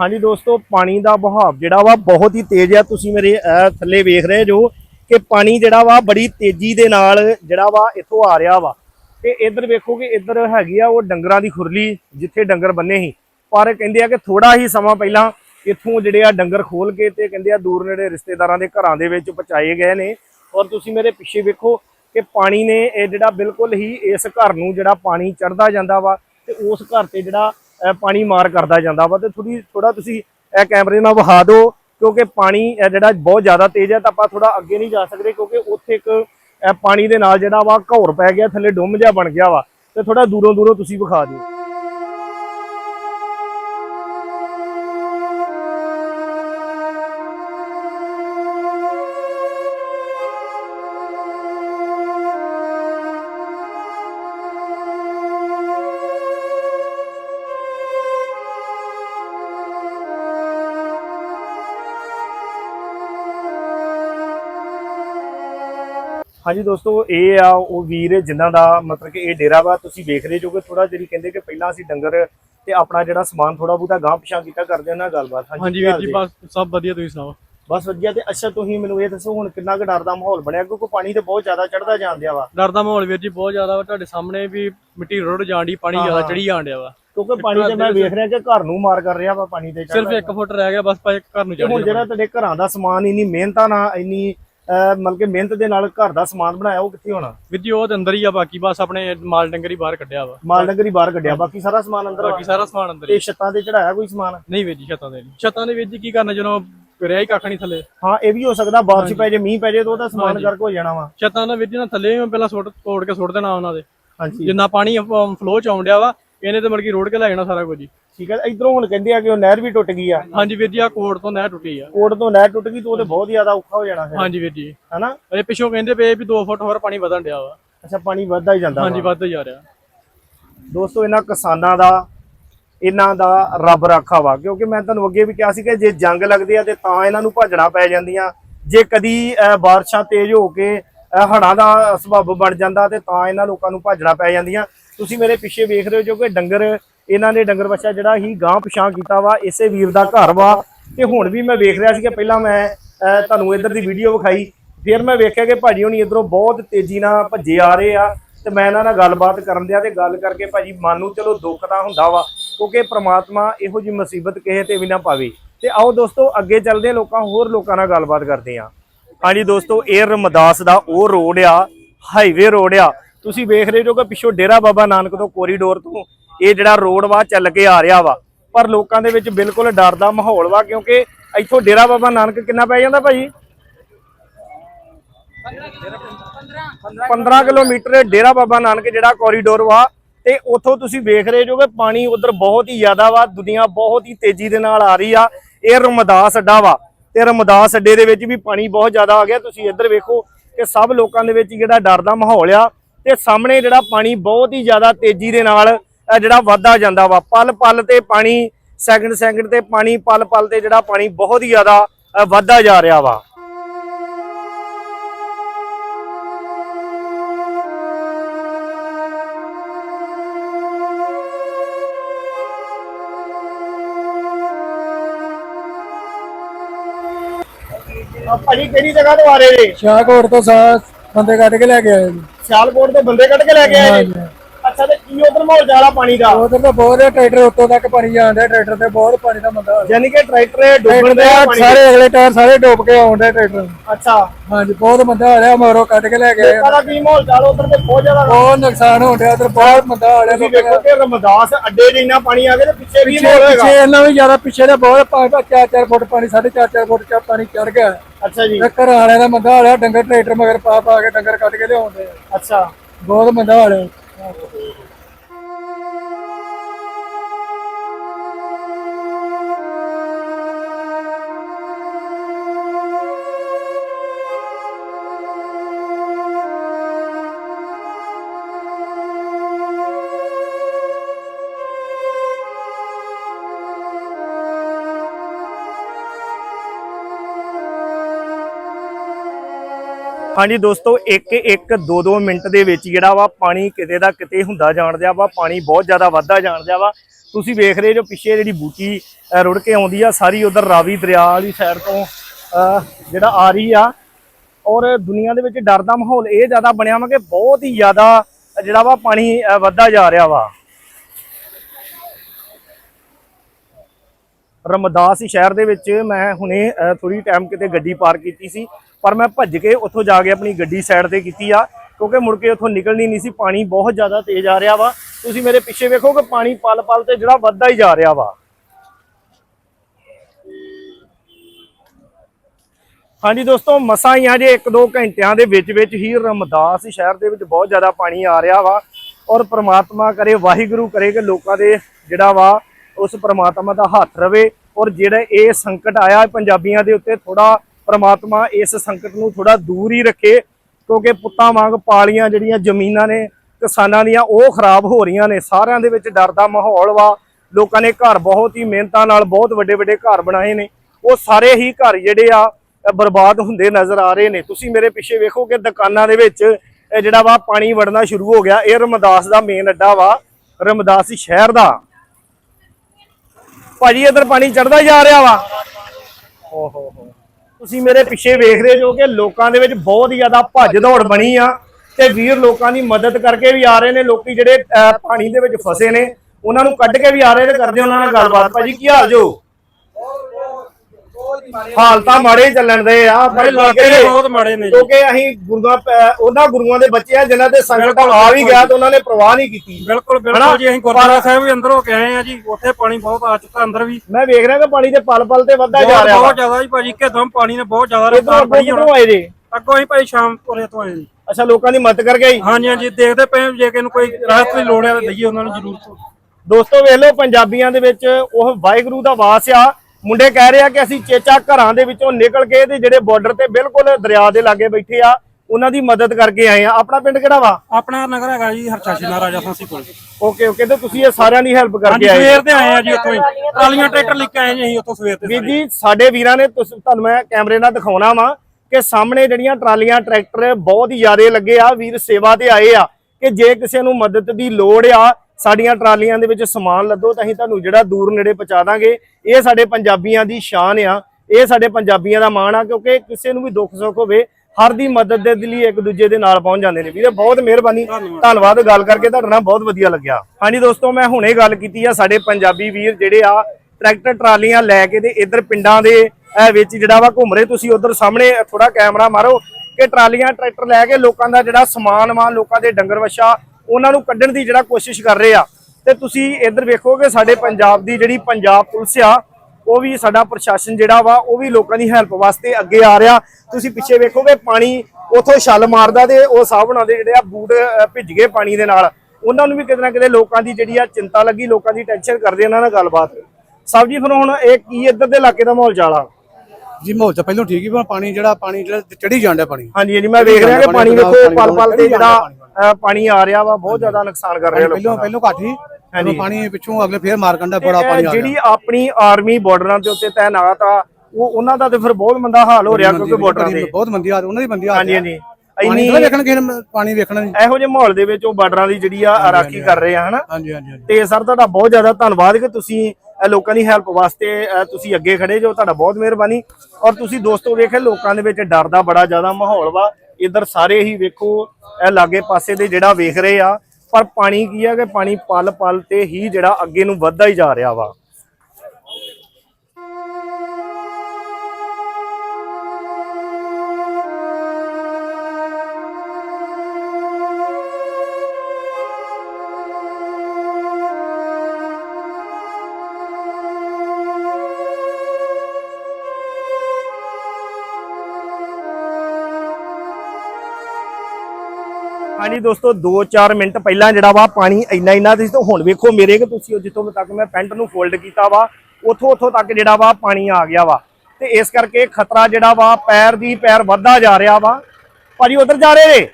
ਹਾਂਜੀ ਦੋਸਤੋ, ਪਾਣੀ ਦਾ ਵਹਾਅ ਜਿਹੜਾ ਵਾ ਬਹੁਤ ਹੀ ਤੇਜ਼ ਆ ਤੁਸੀਂ ਮੇਰੇ ਥੱਲੇ ਵੇਖ ਰਹੇ ਜੋ ਕਿ ਪਾਣੀ ਜਿਹੜਾ ਵਾ ਬੜੀ ਤੇਜ਼ੀ ਦੇ ਨਾਲ ਜਿਹੜਾ ਵਾ ਇੱਥੋਂ ਆ ਰਿਹਾ ਵਾ। ਤੇ ਇੱਧਰ ਵੇਖੋਗੇ ਇੱਧਰ ਹੈਗੀ ਆ ਉਹ ਡੰਗਰਾਂ ਦੀ ਖੁਰਲੀ ਜਿੱਥੇ ਡੰਗਰ ਬੰਨੇ ਸੀ। ਪਰ ਕਹਿੰਦੇ ਆ ਕਿ ਥੋੜਾ ਹੀ ਸਮਾਂ ਪਹਿਲਾਂ ਇੱਥੋਂ ਜਿਹੜੇ ਆ ਡੰਗਰ ਖੋਲ ਕੇ ਤੇ ਕਹਿੰਦੇ ਆ ਦੂਰ ਨੇੜੇ ਰਿਸ਼ਤੇਦਾਰਾਂ ਦੇ ਘਰਾਂ ਦੇ ਵਿੱਚ ਪਹੁੰਚਾਏ ਗਏ ਨੇ। ਔਰ ਤੁਸੀਂ ਮੇਰੇ ਪਿੱਛੇ ਵੇਖੋ ਕਿ ਪਾਣੀ ਨੇ ਇਹ ਜਿਹੜਾ ਬਿਲਕੁਲ ਹੀ ਇਸ ਘਰ ਨੂੰ ਜਿਹੜਾ ਪਾਣੀ ਚੜਦਾ ਜਾਂਦਾ ਵਾ ਤੇ ਉਸ ਘਰ ਤੇ ਜਿਹੜਾ ਪਾਣੀ ਮਾਰ ਕਰਦਾ ਜਾਂਦਾ ਵਾ ਤੇ ਥੋੜੀ ਥੋੜਾ ਤੁਸੀਂ ਇਹ ਕੈਮਰੇ ਨਾਲ ਵਹਾ ਦਿਓ, ਕਿਉਂਕਿ ਪਾਣੀ ਜਿਹੜਾ ਬਹੁਤ ਜ਼ਿਆਦਾ ਤੇਜ਼ ਹੈ ਤਾਂ ਆਪਾਂ ਥੋੜਾ ਅੱਗੇ ਨਹੀਂ ਜਾ ਸਕਦੇ ਕਿਉਂਕਿ ਉੱਥੇ ਇੱਕ ਪਾਣੀ ਦੇ ਨਾਲ ਜਿਹੜਾ ਵਾ ਘੌਰ ਪੈ ਗਿਆ, ਥੱਲੇ ਡੁੰਮ ਜਿਹਾ ਬਣ ਗਿਆ ਵਾ ਤੇ ਥੋੜਾ ਦੂਰੋਂ ਦੂਰੋਂ ਤੁਸੀਂ ਵਿਖਾ ਦਿਓ। ਹਾਂਜੀ ਦੋਸਤੋ ਇਹ ਆ ਉਹ ਵੀਰ ਜਿਨ੍ਹਾਂ ਦਾ ਮਤਲਬ ਕਿ ਇਹ ਡੇਰਾ ਵਾ ਤੁਸੀਂ ਵੇਖ ਰਹੇ ਜੋ ਕਿ ਥੋੜਾ ਜਿਹੜੀ ਕਹਿੰਦੇ ਕਿ ਪਹਿਲਾਂ ਅਸੀਂ ਡੰਗਰ ਤੇ ਆਪਣਾ ਜਿਹੜਾ ਸਮਾਨ ਥੋੜਾ ਬਹੁਤਾ ਗਾਂਹ ਪਿਛਾਂ ਕੀਤਾ ਕਰਦੇ ਉਹਨਾਂ ਨਾਲ ਗੱਲਬਾਤ ਹਾਂਜੀ ਵੀਰ ਜੀ? ਬਸ ਸਭ ਵਧੀਆ ਤੁਸੀਂ ਸੁਣਾਓ ਬਸ ਵਧੀਆ ਤੇ ਅੱਛਾ ਤੁਸੀਂ ਮੈਨੂੰ ਇਹ ਦੱਸੋ ਹੁਣ ਕਿੰਨਾ ਕੁ ਡਰ ਦਾ ਮਾਹੌਲ ਬਣਿਆ ਕਿਉਂਕਿ ਪਾਣੀ ਤੇ ਬਹੁਤ ਜ਼ਿਆਦਾ ਚੜਦਾ ਜਾਂਦਿਆ ਵਾ ਡਰ ਦਾ ਮਾਹੌਲ ਵੀਰ ਜੀ ਬਹੁਤ ਜ਼ਿਆਦਾ ਵਾ ਤੁਹਾਡੇ ਸਾਹਮਣੇ ਵੀ ਮਿੱਟੀ ਰੋੜ ਜਾਂਦੀ ਪਾਣੀ ਜ਼ਿਆਦਾ। ਚੜੀ ਜਾਣ ਡਿਆ ਵਾ ਕਿਉਂਕਿ ਪਾਣੀ ਤੇ ਮੈਂ ਵੇਖ ਰਿਹਾ ਕਿ ਘਰ ਨੂੰ ਮਾਰ ਕਰ ਰਿਹਾ ਵਾ ਪਾਣੀ ਤੇ ਸਿਰਫ ਚੜ੍ਹਦਾ। 1 ਫੁੱਟ ਰਹਿ ਗਿਆ ਬਸ ਭਾਈ ਘਰ ਨੂੰ ਤੇ ਹੁਣ ਜਿਹੜਾ ਤੁਹਾਡੇ ਘਰਾਂ ਦਾ ਸਮਾਨ ਇੰਨੀ ਮਿਹਨਤਾਂ ਨਾਲ ਇੰਨੀ ਮਤਲਬ ਕਿ ਮਿਹਨਤ ਦੇ ਨਾਲ ਘਰ ਦਾ ਸਮਾਨ ਬਣਾਇਆ ਉਹ ਕਿੱਥੇ ਹੋਣਾ? ਵੀਰ ਜੀ ਉਹ ਤੇ ਅੰਦਰ ਹੀ ਆ ਬਾਕੀ ਬਸ ਆਪਣੇ ਮਾਲ ਡੰਗਰ ਹੀ ਬਾਹਰ ਕੱਢਿਆ ਵਾ। ਮਾਲ ਡੰਗਰ ਹੀ ਬਾਹਰ ਕੱਢਿਆ ਬਾਕੀ ਸਾਰਾ ਸਮਾਨ ਅੰਦਰ ਬਾਕੀ ਸਾਰਾ ਸਮਾਨ ਅੰਦਰ ਤੇ ਹੀ ਛੱਤਾਂ ਤੇ ਚੜਾਇਆ ਕੋਈ ਸਮਾਨ? ਨਹੀਂ ਵੀਰ ਜੀ ਛੱਤਾਂ ਦੇ ਨਹੀਂ। ਛੱਤਾਂ ਦੇ ਜੀ ਕੀ ਕਰਨਾ ਜਦੋਂ ਰਿਆ ਹੀ ਕੱਖ ਨਹੀਂ ਥੱਲੇ। ਹਾਂ ਇਹ ਵੀ ਹੋ ਸਕਦਾ ਬਾਰਿਸ਼ ਪੈ ਜੇ ਮੀਂਹ ਪੈ ਜੇ ਤਾਂ ਉਹਦਾ ਸਮਾਨ। ਗਰਕ ਹੋ ਜਾਣਾ ਵਾ। ਛੱਤਾਂ ਦਾ ਵੀਰ ਜੀ ਨਾ ਥੱਲੇ ਪਹਿਲਾਂ ਸੁੱਟ ਤੋੜ ਕੇ ਸੁੱਟ ਦੇਣਾ ਉਹਨਾਂ ਦੇ। ਹਾਂਜੀ। ਜਿੰਨਾ ਪਾਣੀ ਫਲੋ ਚ ਆਉਣ ਡਿਆ ਵਾ ਇਹਨੇ ਤੇ ਮੜ ਕੇ ਰੋੜ ਕੇ ਲੈ ਜਾਣਾ ਸਾਰਾ ਕੁਝ ਜੀ ਠੀਕ ਹੈ ਇਧਰੋਂ ਹੁਣ ਕਹਿੰਦੇ ਆ ਕਿ ਉਹ ਨਹਿਰ ਵੀ ਟੁੱਟ ਗਈ ਆ। ਹਾਂਜੀ ਵੀਰ ਜੀ ਆ ਕੋੜ ਤੋਂ ਨਹਿਰ ਟੁੱਟੀ ਆ। ਕੋਟ ਤੋਂ ਨਹਿਰ ਟੁੱਟ ਗਈ ਤਾਂ ਉਹਦੇ ਬਹੁਤ ਜ਼ਿਆਦਾ ਔਖਾ ਹੋ ਜਾਣਾ ਫਿਰ। ਹਾਂਜੀ ਵੀਰ ਜੀ। ਹਨਾ? ਅਰੇ ਪਿੱਛੋਂ ਕਹਿੰਦੇ ਪਏ ਵੀ 2 ਫੁੱਟ ਹੋਰ ਪਾਣੀ ਵਧਣ ਡਿਆ ਵਾ। ਅੱਛਾ ਪਾਣੀ ਵੱਧਦਾ ਹੀ ਜਾਂਦਾ ਹਾਂਜੀ ਵੱਧਦਾ ਜਾ ਰਿਹਾ। ਦੋਸਤੋ ਇਹਨਾਂ ਕਿਸਾਨਾਂ ਦਾ ਇਹਨਾਂ ਦਾ ਰੱਬ ਰਾਖਾ ਵਾ। ਕਿਉਂਕਿ ਮੈਂ ਤੁਹਾਨੂੰ ਅੱਗੇ ਵੀ ਕਿਹਾ ਸੀ ਕਿ ਜੇ ਜੰਗ ਲੱਗਦੀ ਆ ਤੇ ਤਾਂ ਇਹਨਾਂ ਨੂੰ ਭੱਜਣਾ ਪੈ ਜਾਂਦੀਆਂ। ਜੇ ਕਦੀ ਬਾਰਿਸ਼ਾਂ ਤੇਜ਼ ਹੋ ਕੇ ਹੜ੍ਹਾਂ ਦਾ ਸਬੱਬ ਬਣ ਜਾਂਦਾ ਤੇ ਤਾਂ ਇਹਨਾਂ ਲੋਕਾਂ ਨੂੰ ਭੱਜਣਾ ਪੈ ਜਾਂਦੀਆਂ। ਤੁਸੀਂ ਮੇਰੇ ਪਿੱਛੇ ਵੇਖ ਰਹੇ ਹੋ ਜੋ ਕਿ ਡੰਗਰ ਇਹਨਾਂ ਨੇ ਡੰਗਰ ਬੱਚਾ ਜਿਹੜਾ ਹੀ ਗਾਂ ਪਛਾਂ ਕੀਤਾ ਵਾ, ਇਸੇ ਵੀਰ ਦਾ ਘਰ ਵਾ। ਤੇ ਹੁਣ ਵੀ ਮੈਂ ਵੇਖ ਰਿਹਾ ਸੀ ਕਿ ਪਹਿਲਾਂ ਮੈਂ ਤੁਹਾਨੂੰ ਇੱਧਰ ਦੀ ਵੀਡੀਓ ਵਿਖਾਈ। ਫਿਰ ਮੈਂ ਵੇਖਿਆ ਕਿ ਭਾਜੀ ਹੁਣੀ ਇਧਰੋਂ ਬਹੁਤ ਤੇਜ਼ੀ ਨਾਲ ਭੱਜੇ ਆ ਰਹੇ ਆ ਤੇ ਮੈਂ ਇਹਨਾਂ ਨਾਲ ਗੱਲਬਾਤ ਕਰਨ ਦਿਆ ਤੇ ਗੱਲ ਕਰਕੇ ਭਾਜੀ ਮਨ ਨੂੰ ਚਲੋ ਦੁੱਖ ਤਾਂ ਹੁੰਦਾ ਵਾ, ਕਿਉਂਕਿ ਪ੍ਰਮਾਤਮਾ ਇਹੋ ਜੀ ਮੁਸੀਬਤ ਕਿਸੇ ਤੇ ਵੀ ਨਾ ਪਾਵੇ। ਤੇ ਆਓ ਦੋਸਤੋ, ਅੱਗੇ ਚੱਲਦੇ ਲੋਕਾਂ, ਹੋਰ ਲੋਕਾਂ ਨਾਲ ਗੱਲਬਾਤ ਕਰਦੇ ਹਾਂ। ਹਾਂਜੀ ਦੋਸਤੋ, ਇਹ ਰਮਦਾਸ ਦਾ ਉਹ ਰੋਡ ਆ ਹਾਈਵੇ ਰੋਡ ਆ। ਤੁਸੀਂ ਵੇਖ ਰਹੇ ਹੋ ਕਿ ਪਿੱਛੋਂ ਡੇਰਾ ਬਾਬਾ ਨਾਨਕ ਤੋਂ ਕੋਰੀਡੋਰ ਤੋਂ ਇਹ ਜਿਹੜਾ ਰੋਡ ਵਾ ਚੱਲ ਕੇ ਆ ਰਿਹਾ ਵਾ। ਪਰ ਲੋਕਾਂ ਦੇ ਵਿੱਚ ਬਿਲਕੁਲ ਡਰ ਦਾ ਮਾਹੌਲ ਵਾ, ਕਿਉਂਕਿ ਇੱਥੋਂ ਡੇਰਾ ਬਾਬਾ ਨਾਨਕ ਕਿੰਨਾ ਪੈ ਜਾਂਦਾ ਭਾਜੀ? 15 ਕਿਲੋਮੀਟਰ ਡੇਰਾ ਬਾਬਾ ਨਾਨਕ ਜਿਹੜਾ ਕੋਰੀਡੋਰ ਵਾ, ਤੇ ਉੱਥੋਂ ਤੁਸੀਂ ਵੇਖ ਰਹੇ ਜੋ ਕਿ ਪਾਣੀ ਉਧਰ ਬਹੁਤ ਹੀ ਜ਼ਿਆਦਾ ਵਾ, ਦੁਨੀਆ ਬਹੁਤ ਹੀ ਤੇਜ਼ੀ ਦੇ ਨਾਲ ਆ ਰਹੀ ਆ। ਇਹ ਰਮਦਾਸ ਅੱਡਾ ਵਾ, ਤੇ ਰਮਦਾਸ ਅੱਡੇ ਦੇ ਵਿੱਚ ਵੀ ਪਾਣੀ ਬਹੁਤ ਜ਼ਿਆਦਾ ਆ ਗਿਆ। ਤੁਸੀਂ ਇੱਧਰ ਵੇਖੋ ਕਿ ਸਭ ਲੋਕਾਂ ਦੇ ਵਿੱਚ ਜਿਹੜਾ ਡਰ ਦਾ ਮਾਹੌਲ ਆ, ਤੇ ਸਾਹਮਣੇ ਜਿਹੜਾ ਪਾਣੀ ਬਹੁਤ ਹੀ ਜ਼ਿਆਦਾ ਤੇਜ਼ੀ ਦੇ ਨਾਲ ਜਿਹੜਾ ਵੱਧਦਾ ਜਾਂਦਾ ਵਾ ਪਲ ਪਲ ਤੇ ਪਾਣੀ ਸੈਕਿੰਡ ਸੈਕਿੰਡ ਤੇ ਪਾਣੀ ਪਲ ਪਲ ਤੇ ਜਿਹੜਾ ਪਾਣੀ ਬਹੁਤ ਹੀ ਜ਼ਿਆਦਾ ਵੱਧਦਾ ਜਾ ਰਿਹਾ ਵਾ। ਭਾਜੀ ਕਿਹੜੀ ਜਗ੍ਹਾ ਤੋਂ ਆ ਰਹੇ ਜੀ? ਸ਼ਾਹਕੋਟ ਤੋਂ ਬੰਦੇ ਕੱਢ ਕੇ ਲੈ ਕੇ ਆਏ ਜੀ। ਸਿਆਲਕੋਟ ਦੇ ਬੰਦੇ ਕੱਢ ਕੇ ਲੈ ਕੇ ਆਏ ਜੀ? ਅੱਛਾ ਤੇ ਕੀ ਉਧਰ ਮਾਹੌਲ ਜ਼ਿਆਦਾ ਪਾਣੀ ਦਾ? ਉਧਰ ਤਾਂ ਬਹੁਤ ਹੈ, ਟਰੈਕਟਰ ਉੱਤੋਂ ਤੱਕ ਪਾਣੀ ਜਾਂਦਾ ਟਰੈਕਟਰ ਤੇ ਬਹੁਤ ਪਾਣੀ ਦਾ ਮੰਦਾ ਯਾਨੀ ਕਿ ਟਰੈਕਟਰ ਡੁੱਬਣ ਦੇ ਆ ਪਾਣੀ ਸਾਰੇ ਅਗਲੇ ਟਾਇਰ ਸਾਰੇ ਡੁੱਬ ਕੇ ਆਉਂਦੇ ਟਰੈਕਟਰ ਚ। ਅੱਛਾ। ਹਾਂਜੀ ਬਹੁਤ ਮੰਦਾ ਆ ਰਿਹਾ ਮਗਰੋਂ ਕੱਢ ਕੇ ਲੈ ਕੇ ਆਏ ਸਾਡਾ ਕੀ ਮਾਹੌਲ ਚੱਲ ਉਧਰ ਤੇ? ਬਹੁਤ ਜ਼ਿਆਦਾ ਬਹੁਤ ਨੁਕਸਾਨ ਹੋਣ ਡਿਆ ਉਧਰ ਬਹੁਤ ਮੰਦਾ ਆ ਰਿਹਾ ਤੁਸੀਂ ਲੋਕਾਂ ਵੇਖੋ ਦਾ। ਕਿ ਰਮਦਾਸ ਅੱਡੇ 'ਚ ਇੰਨਾ ਪਾਣੀ ਆ ਗਿਆ ਤੇ ਪਿੱਛੇ ਵੀ ਮਾਹੌਲ ਪਿੱਛੇ ਹੋਏਗਾ ਪਿੱਛੇ ਇਹਨਾਂ ਵੀ ਜ਼ਿਆਦਾ ਪਿੱਛੇ ਦਾ ਬਹੁਤ ਪਾਣੀ ਚਾਰ ਚਾਰ ਫੁੱਟ ਪਾਣੀ ਫੁੱਟ ਚਾ ਪਾਣੀ ਚੜ ਗਿਆ। ਅੱਛਾ ਜੀ। ਤੇ ਘਰਾਂ ਵਾਲਿਆਂ ਦਾ ਮੰਦਾ ਰਿਹਾ ਡੰਗਰ ਟਰੈਕਟਰ ਮਗਰ ਪਾ ਪਾ ਕੇ ਡੰਗਰ ਕੱਢ ਕੇ ਲਿਆਉਂਦੇ ਆ। ਅੱਛਾ। ਬਹੁਤ ਮੰਦਾ ਰਿਹਾ Gracias. ਹਾਂਜੀ ਦੋਸਤੋ, ਇੱਕ ਇੱਕ ਦੋ ਦੋ ਮਿੰਟ ਦੇ ਵਿੱਚ ਜਿਹੜਾ ਵਾ ਪਾਣੀ ਕਿਤੇ ਦਾ ਕਿਤੇ ਹੁੰਦਾ ਜਾਣ ਦਿਆ ਵਾ, ਪਾਣੀ ਬਹੁਤ ਜ਼ਿਆਦਾ ਵੱਧਦਾ ਜਾਣ ਦਿਆ ਵਾ। ਤੁਸੀਂ ਵੇਖ ਰਹੇ ਜੋ ਪਿੱਛੇ ਜਿਹੜੀ ਬੂਟੀ ਰੁੜ ਕੇ ਆਉਂਦੀ ਆ, ਸਾਰੀ ਉਧਰ ਰਾਵੀ ਦਰਿਆ ਵਾਲੀ ਸਾਈਡ ਤੋਂ ਜਿਹੜਾ ਆ ਰਹੀ ਆ। ਔਰ ਦੁਨੀਆ ਦੇ ਵਿੱਚ ਡਰ ਦਾ ਮਾਹੌਲ ਇਹ ਜ਼ਿਆਦਾ ਬਣਿਆ ਵਾ ਕਿ ਬਹੁਤ ਹੀ ਜ਼ਿਆਦਾ ਜਿਹੜਾ ਵਾ ਪਾਣੀ ਵੱਧਦਾ ਜਾ ਰਿਹਾ ਵਾ। ਰਮਦਾਸ ਸ਼ਹਿਰ ਦੇ ਵਿੱਚ ਮੈਂ ਹੁਣੇ ਥੋੜੀ ਟਾਈਮ ਕਿਤੇ ਗੱਡੀ ਪਾਰਕ ਕੀਤੀ ਸੀ। ਪਰ ਮੈਂ ਭੱਜ ਕੇ ਉੱਥੋਂ ਜਾ ਕੇ ਆਪਣੀ ਗੱਡੀ ਸਾਈਡ ਤੇ ਕੀਤੀ ਆ, ਕਿਉਂਕਿ ਮੁੜ ਕੇ ਉੱਥੋਂ ਨਿਕਲਣੀ ਨਹੀਂ ਸੀ, ਪਾਣੀ ਬਹੁਤ ਜ਼ਿਆਦਾ ਤੇਜ਼ ਆ ਰਿਹਾ ਵਾ। ਤੁਸੀਂ ਮੇਰੇ ਪਿੱਛੇ ਵੇਖੋ ਕਿ ਪਾਣੀ ਪਲ ਪਲ ਤੇ ਜਿਹੜਾ ਵੱਧਦਾ ਹੀ ਜਾ ਰਿਹਾ ਵਾ। ਹਾਂਜੀ ਦੋਸਤੋ, ਮਸਾਂ ਹੀ ਆ ਜੇ 1-2 ਘੰਟਿਆਂ ਦੇ ਵਿੱਚ ਵਿੱਚ ਹੀ ਰਮਦਾਸ ਸ਼ਹਿਰ ਦੇ ਵਿੱਚ ਬਹੁਤ ਜ਼ਿਆਦਾ ਪਾਣੀ ਆ ਰਿਹਾ ਵਾ। ਔਰ ਪ੍ਰਮਾਤਮਾ ਕਰੇ, ਵਾਹਿਗੁਰੂ ਕਰੇ ਕਿ ਲੋਕਾਂ ਦੇ ਜਿਹੜਾ ਵਾ, ਉਸ ਪ੍ਰਮਾਤਮਾ ਦਾ ਹੱਥ ਰਵੇ। ਔਰ ਜਿਹੜਾ ਇਹ ਸੰਕਟ ਆਇਆ ਪੰਜਾਬੀਆਂ ਦੇ ਉੱਤੇ ਥੋੜਾ ਪਰਮਾਤਮਾ ਇਸ ਸੰਕਟ ਨੂੰ ਥੋੜਾ ਦੂਰ ਹੀ ਰੱਖੇ, ਕਿਉਂਕਿ ਪੁੱਤਾਂ ਵਾਂਗ ਪਾਲੀਆਂ ਜਿਹੜੀਆਂ ਜ਼ਮੀਨਾਂ ਨੇ, ਕਿਸਾਨਾਂ ਦੀਆਂ, ਉਹ ਖਰਾਬ ਹੋ ਰਹੀਆਂ ਨੇ। ਸਾਰਿਆਂ ਦੇ ਵਿੱਚ ਡਰ ਦਾ ਮਾਹੌਲ ਵਾ। ਲੋਕਾਂ ਨੇ ਘਰ ਬਹੁਤ ਹੀ ਮਿਹਨਤਾਂ ਨਾਲ ਬਹੁਤ ਵੱਡੇ ਵੱਡੇ ਘਰ ਬਣਾਏ ਨੇ। ਉਹ ਸਾਰੇ ਹੀ ਘਰ ਜਿਹੜੇ ਆ ਬਰਬਾਦ ਹੁੰਦੇ ਨਜ਼ਰ ਆ ਰਹੇ ਨੇ। ਤੁਸੀਂ ਮੇਰੇ ਪਿੱਛੇ ਵੇਖੋ ਕਿ ਦੁਕਾਨਾਂ ਦੇ ਵਿੱਚ ਜਿਹੜਾ ਵਾ ਪਾਣੀ ਵੜਨਾ ਸ਼ੁਰੂ ਹੋ ਗਿਆ। ਇਹ ਰਮਦਾਸ ਦਾ ਮੇਨ ਅੱਡਾ ਵਾ, ਰਮਦਾਸ ਸ਼ਹਿਰ ਦਾ। ਭਾਜੀ, ਇਧਰ ਪਾਣੀ ਚੜਦਾ ਜਾ ਰਿਹਾ ਵਾ। ਓਹੋ ਹੋ। ਤੁਸੀਂ ਮੇਰੇ ਪਿੱਛੇ ਵੇਖ ਰਹੇ ਜੋ ਕਿ ਲੋਕਾਂ ਦੇ ਵਿੱਚ ਬਹੁਤ ਹੀ ਜ਼ਿਆਦਾ ਭੱਜ ਦੌੜ ਬਣੀ ਆ ਤੇ ਵੀਰ ਲੋਕਾਂ ਦੀ ਮਦਦ ਕਰਕੇ ਵੀ ਆ ਰਹੇ ਨੇ ਲੋਕੀ ਜਿਹੜੇ ਅਹ, ਪਾਣੀ ਦੇ ਵਿੱਚ ਫਸੇ ਨੇ ਉਹਨਾਂ ਨੂੰ ਕੱਢ ਕੇ ਵੀ ਆ ਰਹੇ ਨੇ ਕਰਦੇ ਉਹਨਾਂ ਨਾਲ ਗੱਲਬਾਤ। ਭਾਜੀ ਕੀ ਹਾਲ ਜੋ? ਹਾਲ ਤਾਂ ਮਾੜੇ ਹੀ ਚੱਲਣ ਦੇ ਆ ਪਰ ਇਲਾਕੇ ਦੇ ਬਹੁਤ ਮਾੜੇ ਨੇ ਜੀ। ਕਿਉਂਕਿ ਅਸੀਂ ਗੁਰੂਆਂ ਪ- ਉਹਨਾਂ ਗੁਰੂਆਂ ਦੇ ਬੱਚੇ ਆ ਜਿਨ੍ਹਾਂ ਦੇ ਸੰਗਤ ਆ ਵੀ ਗਿਆ ਤੇ ਉਹਨਾਂ ਨੇ ਪ੍ਰਵਾਹ ਨਹੀਂ ਕੀਤੀ। ਬਿਲਕੁਲ? ਬਿਲਕੁਲ ਜੀ ਅਸੀਂ ਗੁਰਦੁਆਰਾ ਸਾਹਿਬ ਵੀ ਅੰਦਰ ਹੋ ਕੇ ਆਏ ਆ ਜੀ ਉੱਥੇ ਪਾਣੀ ਬਹੁਤ ਆ ਚੁੱਕਾ ਅੰਦਰ ਵੀ। ਮੈਂ ਵੇਖ ਰਿਹਾ ਕਿ ਪਾਣੀ ਦੇ ਪਲ ਪਲ ਤੇ ਵੱਧਦਾ ਜਾ ਬਹੁਤ ਰਿਹਾ ਵਾ। ਬਹੁਤ ਜ਼ਿਆਦਾ ਜੀ ਭਾਜੀ ਕਿਦੋਂ ਪਾਣੀ ਨੇ ਬਹੁਤ ਜ਼ਿਆਦਾ ਇਧਰੋਂ ਰਫਤਾਰ ਬੜੀ ਕਿੱਧਰੋਂ ਆਏ ਜੇ। ਅੱਗੋਂ ਅਸੀਂ ਭਾਈ ਸ਼ਾਮਪੁਰੇ ਤੋਂ ਆਏ ਜੀ। ਅੱਛਾ ਲੋਕਾਂ ਦੀ ਮਦਦ ਕਰ ਗਈ ਹਾਂਜੀ ਹਾਂਜੀ ਦੇਖਦੇ ਪਏ ਹਾਂ ਜੇ ਕਿਸੇ ਨੂੰ ਕੋਈ ਰਾਹਤ ਦੀ ਲੋੜ ਹੈ ਤਾਂ ਦਈਏ ਉਹਨਾਂ ਨੂੰ ਜ਼ਰੂਰ। ਦੋਸਤੋ ਵੇਖ ਲਓ ਪੰਜਾਬੀਆਂ ਦੇ ਵਿੱਚ ਉਹ ਵਾਹਿਗੁਰੂ ਦਾ ਵਾਸ ਆ। ਮੁੰਡੇ ਕਹਿ ਰਹੇ ਆ ਕਿ ਅਸੀਂ ਚੇਚਾ ਘਰਾਂ ਦੇ ਵਿੱਚੋਂ ਨਿਕਲ ਕੇ ਤੇ ਜਿਹੜੇ ਬਾਰਡਰ ਤੇ ਬਿਲਕੁਲ ਦਰਿਆ ਦੇ ਲਾਗੇ ਬੈਠੇ ਆ ਉਹਨਾਂ ਦੀ ਮਦਦ ਕਰਕੇ ਆਏ ਆ। ਆਪਣਾ ਪਿੰਡ ਕਿਹੜਾ ਵਾ? ਆਪਣਾ ਨਗਰ ਹੈਗਾ ਜੀ ਹਰਚਾਸ਼ੀ ਨਾ ਰਾਜਾ ਸਾਂਸੀ ਕੋਲ। ਓਕੇ ਓਕੇ ਤੇ ਤੁਸੀਂ ਇਹ ਸਾਰਿਆਂ ਦੀ ਹੈਲਪ ਕਰਕੇ ਆਏ ਸਵੇਰ ਤੇ ਆਏ ਆ ਜੀ ਉੱਥੋਂ ਹੀ। ਟਰਾਲੀਆਂ ਟਰੈਕਟਰ ਲੈ ਕੇ ਆਏ ਜੀ ਅਸੀਂ ਉੱਥੋਂ ਸਵੇਰ ਤੇ ਵੀਰ ਜੀ ਸਾਡੇ ਵੀਰਾਂ ਨੇ ਤੁਹਾਨੂੰ ਮੈਂ ਕੈਮਰੇ ਨਾਲ ਦਿਖਾਉਣਾ ਵਾ ਕਿ ਸਾਹਮਣੇ ਜਿਹੜੀਆਂ ਟਰਾਲੀਆਂ ਟਰੈਕਟਰ ਬਹੁਤ ਹੀ ਜ਼ਿਆਦੇ ਲੱਗੇ ਆ। ਵੀਰ ਸੇਵਾ ਤੇ ਆਏ ਆ ਕਿ ਜੇ ਕਿਸੇ ਨੂੰ ਮਦਦ ਦੀ ਲੋੜ ਆ ਸਾਡੀਆਂ ਟਰਾਲੀਆਂ ਦੇ ਵਿੱਚ ਸਮਾਨ ਲੱਦੋ ਤਾਂ ਅਸੀਂ ਤੁਹਾਨੂੰ ਜਿਹੜਾ ਦੂਰ ਨੇੜੇ ਪਹੁੰਚਾ ਦਾਂਗੇ। ਇਹ ਸਾਡੇ ਪੰਜਾਬੀਆਂ ਦੀ ਸ਼ਾਨ ਆ। ਇਹ ਸਾਡੇ ਪੰਜਾਬੀਆਂ ਦਾ ਮਾਣ ਆ ਕਿਉਂਕਿ ਕਿਸੇ ਨੂੰ ਵੀ ਦੁੱਖ ਸੁੱਖ ਹੋਵੇ ਹਰ ਦੀ ਮਦਦ ਦੇ ਲਈ ਇੱਕ ਦੂਜੇ ਦੇ ਨਾਲ ਪਹੁੰਚ ਜਾਂਦੇ ਨੇ। ਵੀਰੇ ਬਹੁਤ ਮਿਹਰਬਾਨੀ। ਧੰਨਵਾਦ। ਗੱਲ ਕਰਕੇ ਤੁਹਾਡੇ ਨਾਲ ਬਹੁਤ ਵਧੀਆ ਲੱਗਿਆ। ਹਾਂਜੀ ਦੋਸਤੋ ਮੈਂ ਹੁਣੇ ਗੱਲ ਕੀਤੀ ਆ ਸਾਡੇ ਪੰਜਾਬੀ ਵੀਰ ਜਿਹੜੇ ਆ ਟਰੈਕਟਰ ਟਰਾਲੀਆਂ ਲੈ ਕੇ ਤੇ ਇੱਧਰ ਪਿੰਡਾਂ ਦੇ ਇਹ ਵਿੱਚ ਜਿਹੜਾ ਵਾ ਘੁੰਮ ਰਹੇ। ਤੁਸੀਂ ਉਧਰ ਸਾਹਮਣੇ ਥੋੜਾ ਕੈਮਰਾ ਮਾਰੋ ਕਿ ਟਰਾਲੀਆਂ ਟਰੈਕਟਰ ਲੈ ਕੇ ਲੋਕਾਂ ਦਾ ਜਿਹੜਾ ਸਮਾਨ ਵਾ ਲੋਕਾਂ ਦੇ ਡੰਗਰ ਵਛਾ ਉਹਨਾਂ ਨੂੰ ਕੱਢਣ ਦੀ ਜਿਹੜਾ ਕੋਸ਼ਿਸ਼ ਕਰ ਰਹੇ ਆ। ਤੇ ਤੁਸੀਂ ਇੱਧਰ ਵੇਖੋਗੇ ਸਾਡੇ ਪੰਜਾਬ ਦੀ ਜਿਹੜੀ ਪੰਜਾਬ ਪੁਲਿਸ ਆ ਉਹ ਵੀ ਸਾਡਾ ਪ੍ਰਸ਼ਾਸਨ ਜਿਹੜਾ ਵਾ ਉਹ ਵੀ ਲੋਕਾਂ ਦੀ ਹੈਲਪ ਵਾਸਤੇ ਅੱਗੇ ਆ ਰਿਹਾ। ਤੁਸੀਂ ਪਿੱਛੇ ਵੇਖੋਗੇ ਪਾਣੀ ਉਥੋਂ ਛੱਲ ਮਾਰਦਾ ਤੇ ਉਹ ਸਾਹ ਬਣਾਉਂਦੇ ਜਿਹੜੇ ਆ ਬੂਟ ਭਿੱਜ ਗਏ ਪਾਣੀ ਦੇ ਨਾਲ। ਉਹਨਾਂ ਨੂੰ ਵੀ ਕਿਤੇ ਨਾ ਕਿਤੇ ਲੋਕਾਂ ਦੀ ਜਿਹੜੀ ਆ ਚਿੰਤਾ ਲੱਗੀ ਲੋਕਾਂ ਦੀ ਟੈਨਸ਼ਨ ਕਰਦੇ ਇਹਨਾਂ ਨਾਲ ਗੱਲਬਾਤ। ਸਾਹਿਬ ਜੀ ਫਿਰ ਹੁਣ ਇਹ ਕੀ ਇੱਧਰ ਦੇ ਇਲਾਕੇ ਦਾ ਮਾਹੌਲ ਚਾਲਾ ਜੀ ਮਾਹੌਲ ਤਾਂ ਪਹਿਲਾਂ ਠੀਕ ਹੀ ਪਰ ਪਾਣੀ ਜਿਹੜਾ ਪਾਣੀ ਜਿਹੜਾ ਚੜੀ ਜਾਂਦਾ ਪਾਣੀ। ਹਾਂਜੀ ਹਾਂਜੀ ਮੈਂ ਵੇਖ ਰਿਹਾ ਕਿ ਪਾਣੀ ਵੇਖੋ ਪਲ ਪਲ ਤੇ ਜਿਹੜਾ ਪਾਣੀ ਆ ਰਿਹਾ ਵਾ ਬਹੁਤ ਜ਼ਿਆਦਾ ਨੁਕਸਾਨ ਕਰ ਰਿਹਾ ਪਹਿਲਾਂ ਲੋਕਾਂ ਦਾ। ਪਹਿਲਾਂ ਘੱਟ ਹੀ ਹਾਂਜੀ। ਪਾਣੀ ਪਿੱਛੋਂ ਅਗਲੇ ਫੇਰ ਮਾਰ ਕੰਡਾ ਬੜਾ ਪਾਣੀ ਆ ਜਿਹੜੀ ਗਿਆ। ਆਪਣੀ ਆਰਮੀ ਬਾਰਡਰਾਂ ਦੇ ਉੱਤੇ ਤਾਇਨਾਤ ਆ ਉਹ ਉਹਨਾਂ ਦਾ ਤੇ ਫਿਰ ਬਹੁਤ ਮੰਦਾ ਹਾਲ ਹੋ ਰਿਹਾ ਕਿਉਂਕਿ ਬਾਰਡਰਾਂ ਤੇ। ਬਹੁਤ ਮੰਦੀ ਹਾਲਤ ਉਹਨਾਂ ਦੀ ਮੰਦੀ ਹਾਲਤ ਹਾਂਜੀ ਹਾਂਜੀ। ਇੰਨੀ ਵੇਖਣ ਕਿਸੇ ਪਾਣੀ ਵੇਖਣਾ ਨਹੀਂ। ਇਹੋ ਜਿਹੇ ਮਾਹੌਲ ਦੇ ਵਿੱਚ ਉਹ ਬਾਰਡਰਾਂ ਦੀ ਜਿਹੜੀ ਆ ਰਾਖੀ ਕਰ ਰਹੇ ਆ ਹਨਾ? ਹਾਂਜੀ ਹਾਂਜੀ ਤੇ ਸਰ ਤੁਹਾਡਾ ਬਹੁਤ ਜ਼ਿਆਦਾ ਧੰਨਵਾਦ ਕਿ ਤੁਸੀਂ ਇਹ ਲੋਕਾਂ ਦੀ ਹੈਲਪ ਵਾਸਤੇ ਤੁਸੀਂ ਅੱਗੇ ਖੜੇ ਜੋ ਤੁਹਾਡਾ ਬਹੁਤ ਮਿਹਰਬਾਨੀ। ਔਰ ਤੁਸੀਂ ਦੋਸਤੋ ਵੇਖੇ ਲੋਕਾਂ ਦੇ ਵਿੱਚ ਡਰ ਦਾ ਬੜਾ ਜ਼ਿਆਦਾ ਮਾਹੌਲ ਵਾ। ਇੱਧਰ ਸਾਰੇ ਹੀ ਵੇਖੋ, ਇਹ ਲਾਗੇ ਪਾਸੇ ਦੇ ਜਿਹੜਾ ਵੇਖ ਰਹੇ ਆ, ਪਰ ਪਾਣੀ ਕੀ ਆ ਕਿ ਪਾਣੀ ਪਲ ਪਲ ਤੇ ਹੀ ਜਿਹੜਾ ਅੱਗੇ ਨੂੰ ਵੱਧਦਾ ਹੀ ਜਾ ਰਿਹਾ ਵਾ। ਹਾਂਜੀ ਦੋਸਤੋ 2-4 ਮਿੰਟ ਪਹਿਲਾਂ ਜਿਹੜਾ ਵਾ ਪਾਣੀ ਇੰਨਾ ਇੰਨਾ ਸੀ ਤੇ ਹੁਣ ਵੇਖੋ ਮੇਰੇ ਕਿ ਤੁਸੀਂ ਜਿੱਥੋਂ ਤੱਕ ਮੈਂ ਪੈਂਟ ਨੂੰ ਫੋਲਡ ਕੀਤਾ ਵਾ ਉਥੋਂ ਉਥੋਂ ਤੱਕ ਜਿਹੜਾ ਵਾ ਪਾਣੀ ਆ ਗਿਆ ਵਾ। ਤੇ ਇਸ ਕਰਕੇ ਖਤਰਾ ਜਿਹੜਾ ਵਾ ਪੈਰ ਦੀ ਪੈਰ ਵੱਧਦਾ ਜਾ ਰਿਹਾ ਵਾ। ਭਾਜੀ ਉਧਰ ਜਾ ਰਹੇ ਨੇ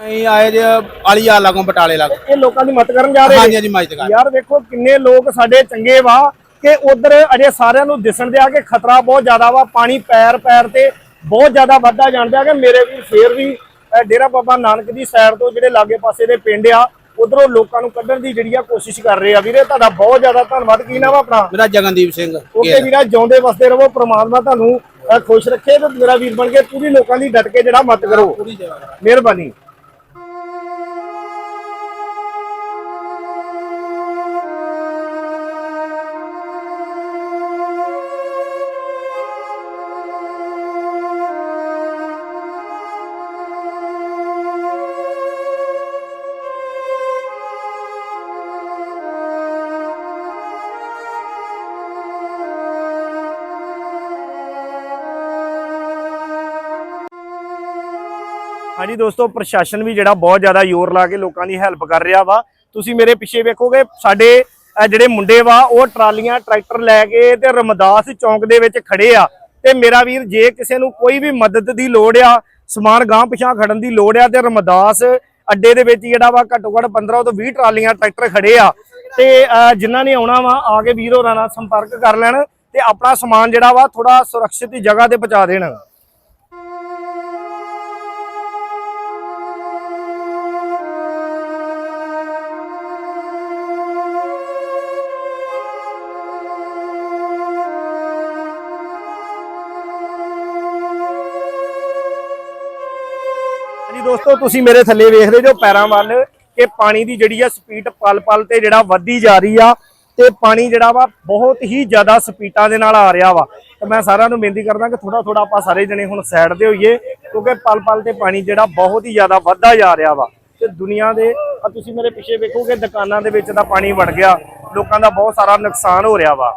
ਅਸੀਂ ਆਏ ਜੇ ਆਲੀਆ ਲਾਗੋਂ ਬਟਾਲੇ ਲਾਗੋਂ। ਇਹ ਲੋਕਾਂ ਦੀ ਮਦਦ ਕਰਨ ਜਾ ਰਹੇ ਹਾਂਜੀ ਹਾਂਜੀ ਮਾਜਦ ਕਰ। ਯਾਰ ਵੇਖੋ ਕਿੰਨੇ ਲੋਕ ਸਾਡੇ ਚੰਗੇ ਵਾ ਕਿ ਉਧਰ ਅਜੇ ਸਾਰਿਆਂ ਨੂੰ ਦਿਸਣ ਦਿਆ ਕਿ ਖਤਰਾ ਬਹੁਤ ਜ਼ਿਆਦਾ ਵਾ ਪਾਣੀ ਪੈਰ ਪੈਰ ਤੇ ਬਹੁਤ ਜ਼ਿਆਦਾ ਵੱਧਦਾ ਜਾਣ ਦਿਆ ਕਿ ਮੇਰੇ ਵੀ ਫੇਰ ਵੀ ਡੇਰਾ ਬਾਬਾ ਨਾਨਕ ਦੀ ਸਾਈਡ ਤੋਂ ਜਿਹੜੇ ਲਾਗੇ ਪਾਸੇ ਦੇ ਪਿੰਡ ਆ ਉਧਰੋਂ ਲੋਕਾਂ ਨੂੰ ਕੱਢਣ ਦੀ ਜਿਹੜੀ ਆ ਕੋਸ਼ਿਸ਼ ਕਰ ਰਹੇ ਆ। ਵੀਰੇ ਤੁਹਾਡਾ ਬਹੁਤ ਜ਼ਿਆਦਾ ਧੰਨਵਾਦ। ਕੀ ਨਾਮ ਆ ਆਪਣਾ? ਮੇਰਾ ਜਗਨਦੀਪ ਸਿੰਘ ਓਕੇ ਵੀਰਾ ਜਿਉਂਦੇ ਵਸਦੇ ਰਹੋ ਪ੍ਰਮਾਤਮਾ ਤੁਹਾਨੂੰ ਖੁਸ਼ ਰੱਖੇ ਤੇ ਮੇਰਾ ਵੀਰ ਬਣ ਕੇ ਪੂਰੀ ਲੋਕਾਂ ਦੀ ਡਟ ਕੇ ਜਿਹੜਾ ਮਤ ਕਰੋ। ਮਿਹਰਬਾਨੀ। ਹਾਂਜੀ ਦੋਸਤੋ ਪ੍ਰਸ਼ਾਸਨ ਵੀ ਜਿਹੜਾ ਬਹੁਤ ਜ਼ਿਆਦਾ ਜ਼ੋਰ ਲਾ ਕੇ ਲੋਕਾਂ ਦੀ ਹੈਲਪ ਕਰ ਰਿਹਾ ਵਾ। ਤੁਸੀਂ ਮੇਰੇ ਪਿੱਛੇ ਵੇਖੋਗੇ ਸਾਡੇ ਜਿਹੜੇ ਮੁੰਡੇ ਵਾ ਉਹ ਟਰਾਲੀਆਂ ਟਰੈਕਟਰ ਲੈ ਕੇ ਤੇ ਰਮਦਾਸ ਚੌਂਕ ਦੇ ਵਿੱਚ ਖੜੇ ਆ। ਤੇ ਮੇਰਾ ਵੀਰ ਜੇ ਕਿਸੇ ਨੂੰ ਕੋਈ ਵੀ ਮਦਦ ਦੀ ਲੋੜ ਆ ਸਮਾਨ ਗਾਂ ਪਿਛਾਂ ਖੜਨ ਦੀ ਲੋੜ ਆ ਤੇ ਰਮਦਾਸ ਅੱਡੇ ਦੇ ਵਿੱਚ ਜਿਹੜਾ ਵਾ ਘੱਟੋ ਘੱਟ 15 ਤੋਂ 20 ਟਰਾਲੀਆਂ ਟਰੈਕਟਰ ਖੜੇ ਆ। ਤੇ ਅਹ, ਜਿਨ੍ਹਾਂ ਨੇ ਆਉਣਾ ਵਾ ਆ ਕੇ ਵੀਰ ਹੋਰਾਂ ਨਾਲ ਸੰਪਰਕ ਕਰ ਲੈਣ ਤੇ ਆਪਣਾ ਸਮਾਨ ਜਿਹੜਾ ਵਾ ਥੋੜਾ ਸੁਰੱਖਿਅਤ ਜਗ੍ਹਾ ਤੇ ਪਹੁੰਚਾ ਦੇਣ। ਦੋਸਤੋ, ਤੁਸੀਂ ਮੇਰੇ ਥੱਲੇ ਵੇਖਦੇ ਜੋ ਪੈਰਾਂ ਵੱਲ ਕਿ ਪਾਣੀ ਦੀ ਜਿਹੜੀ ਆ ਸਪੀਡ ਪਲ ਪਲ ਤੇ ਜਿਹੜਾ ਵੱਧਦੀ ਜਾ ਰਹੀ ਆ ਤੇ ਪਾਣੀ ਜਿਹੜਾ ਵਾ ਬਹੁਤ ਹੀ ਜ਼ਿਆਦਾ ਸਪੀਟਾਂ ਦੇ ਨਾਲ ਆ ਰਿਹਾ ਵਾ। ਤੇ ਮੈਂ ਸਾਰਿਆਂ ਨੂੰ ਬੇਨਤੀ ਕਰਦਾ ਕਿ ਥੋੜਾ ਥੋੜਾ ਆਪਾਂ ਸਾਰੇ ਜਣੇ ਹੁਣ ਸਾਈਡ ਤੇ ਹੋਈਏ, ਕਿਉਂਕਿ ਪਲ ਪਲ ਤੇ ਪਾਣੀ ਜਿਹੜਾ ਬਹੁਤ ਹੀ ਜ਼ਿਆਦਾ ਵੱਧਦਾ ਜਾ ਰਿਹਾ ਵਾ। ਤੇ ਦੁਨੀਆ ਦੇ, ਆ ਤੁਸੀਂ ਮੇਰੇ ਪਿੱਛੇ ਵੇਖੋਗੇ, ਦੁਕਾਨਾਂ ਦੇ ਵਿੱਚ ਤਾਂ ਪਾਣੀ ਵੜ ਗਿਆ, ਲੋਕਾਂ ਦਾ ਬਹੁਤ ਸਾਰਾ ਨੁਕਸਾਨ ਹੋ ਰਿਹਾ ਵਾ।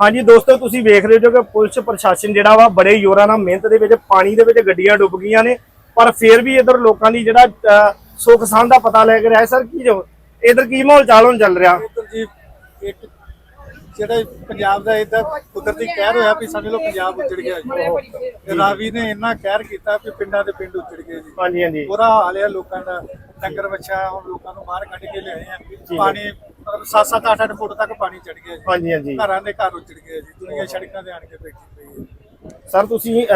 ਹਾਂਜੀ ਦੋਸਤੋ, ਤੁਸੀਂ ਵੇਖ ਰਹੇ ਹੋ ਕਿ ਪੁਲਿਸ ਪ੍ਰਸ਼ਾਸਨ ਜਿਹੜਾ ਵਾ ਬੜੇ ਜ਼ੋਰਾਂ ਨਾਲ ਮਿਹਨਤ ਦੇ ਵਿੱਚ ਪਾਣੀ ਦੇ ਵਿੱਚ ਗੱਡੀਆਂ ਡੁੱਬ ਗਈਆਂ ਨੇ। ਪਰ ਫਿਰ ਵੀ ਇਧਰ ਲੋਕਾਂ ਦੀ ਜਿਹੜਾ ਸੁੱਖ ਸਾਂਦ ਦਾ ਪਤਾ ਲੈ ਕੇ ਰਿਹਾ ਸਰ ਕੀ ਜੋ ਇਧਰ ਕੀ ਮਾਹੌਲ ਚਾਲ ਹੁਣ ਚੱਲ ਰਿਹਾ? ਜਿਹੜਾ ਪੰਜਾਬ ਦਾ ਇਦਾਂ ਕੁਦਰਤੀ ਕਹਿਰ ਹੋਇਆ ਵੀ ਸਮਝ ਲਓ ਪੰਜਾਬ ਉੱਜੜ ਗਿਆ ਜੀ। ਰਾਵੀ ਨੇ ਇੰਨਾ ਕਹਿਰ ਕੀਤਾ ਕਿ ਪਿੰਡਾਂ ਦੇ ਪਿੰਡ ਉੱਜੜ ਗਏ ਜੀ। ਹਾਂਜੀ ਹਾਂਜੀ। ਬੁਰਾ ਹਾਲ ਹੈ ਲੋਕਾਂ ਦਾ। ਡੰਗਰ ਬੱਚਾ ਹੁਣ ਲੋਕਾਂ ਨੂੰ ਬਾਹਰ ਕੱਢ ਕੇ ਲਿਆਏ ਆ। ਪਾਣੀ 7-7 8-8 ਫੁੱਟ ਤੱਕ ਪਾਣੀ ਚੜ ਗਿਆ ਜੀ। ਹਾਂਜੀ ਹਾਂਜੀ। ਘਰਾਂ ਦੇ ਘਰ ਉੱਜੜ ਗਏ ਜੀ। ਦੁਨੀਆ ਸੜਕਾਂ ਤੇ ਆਣ ਕੇ ਬੈਠੀ ਪਈ ਹੈ। ਸਰ ਤੁਸੀਂ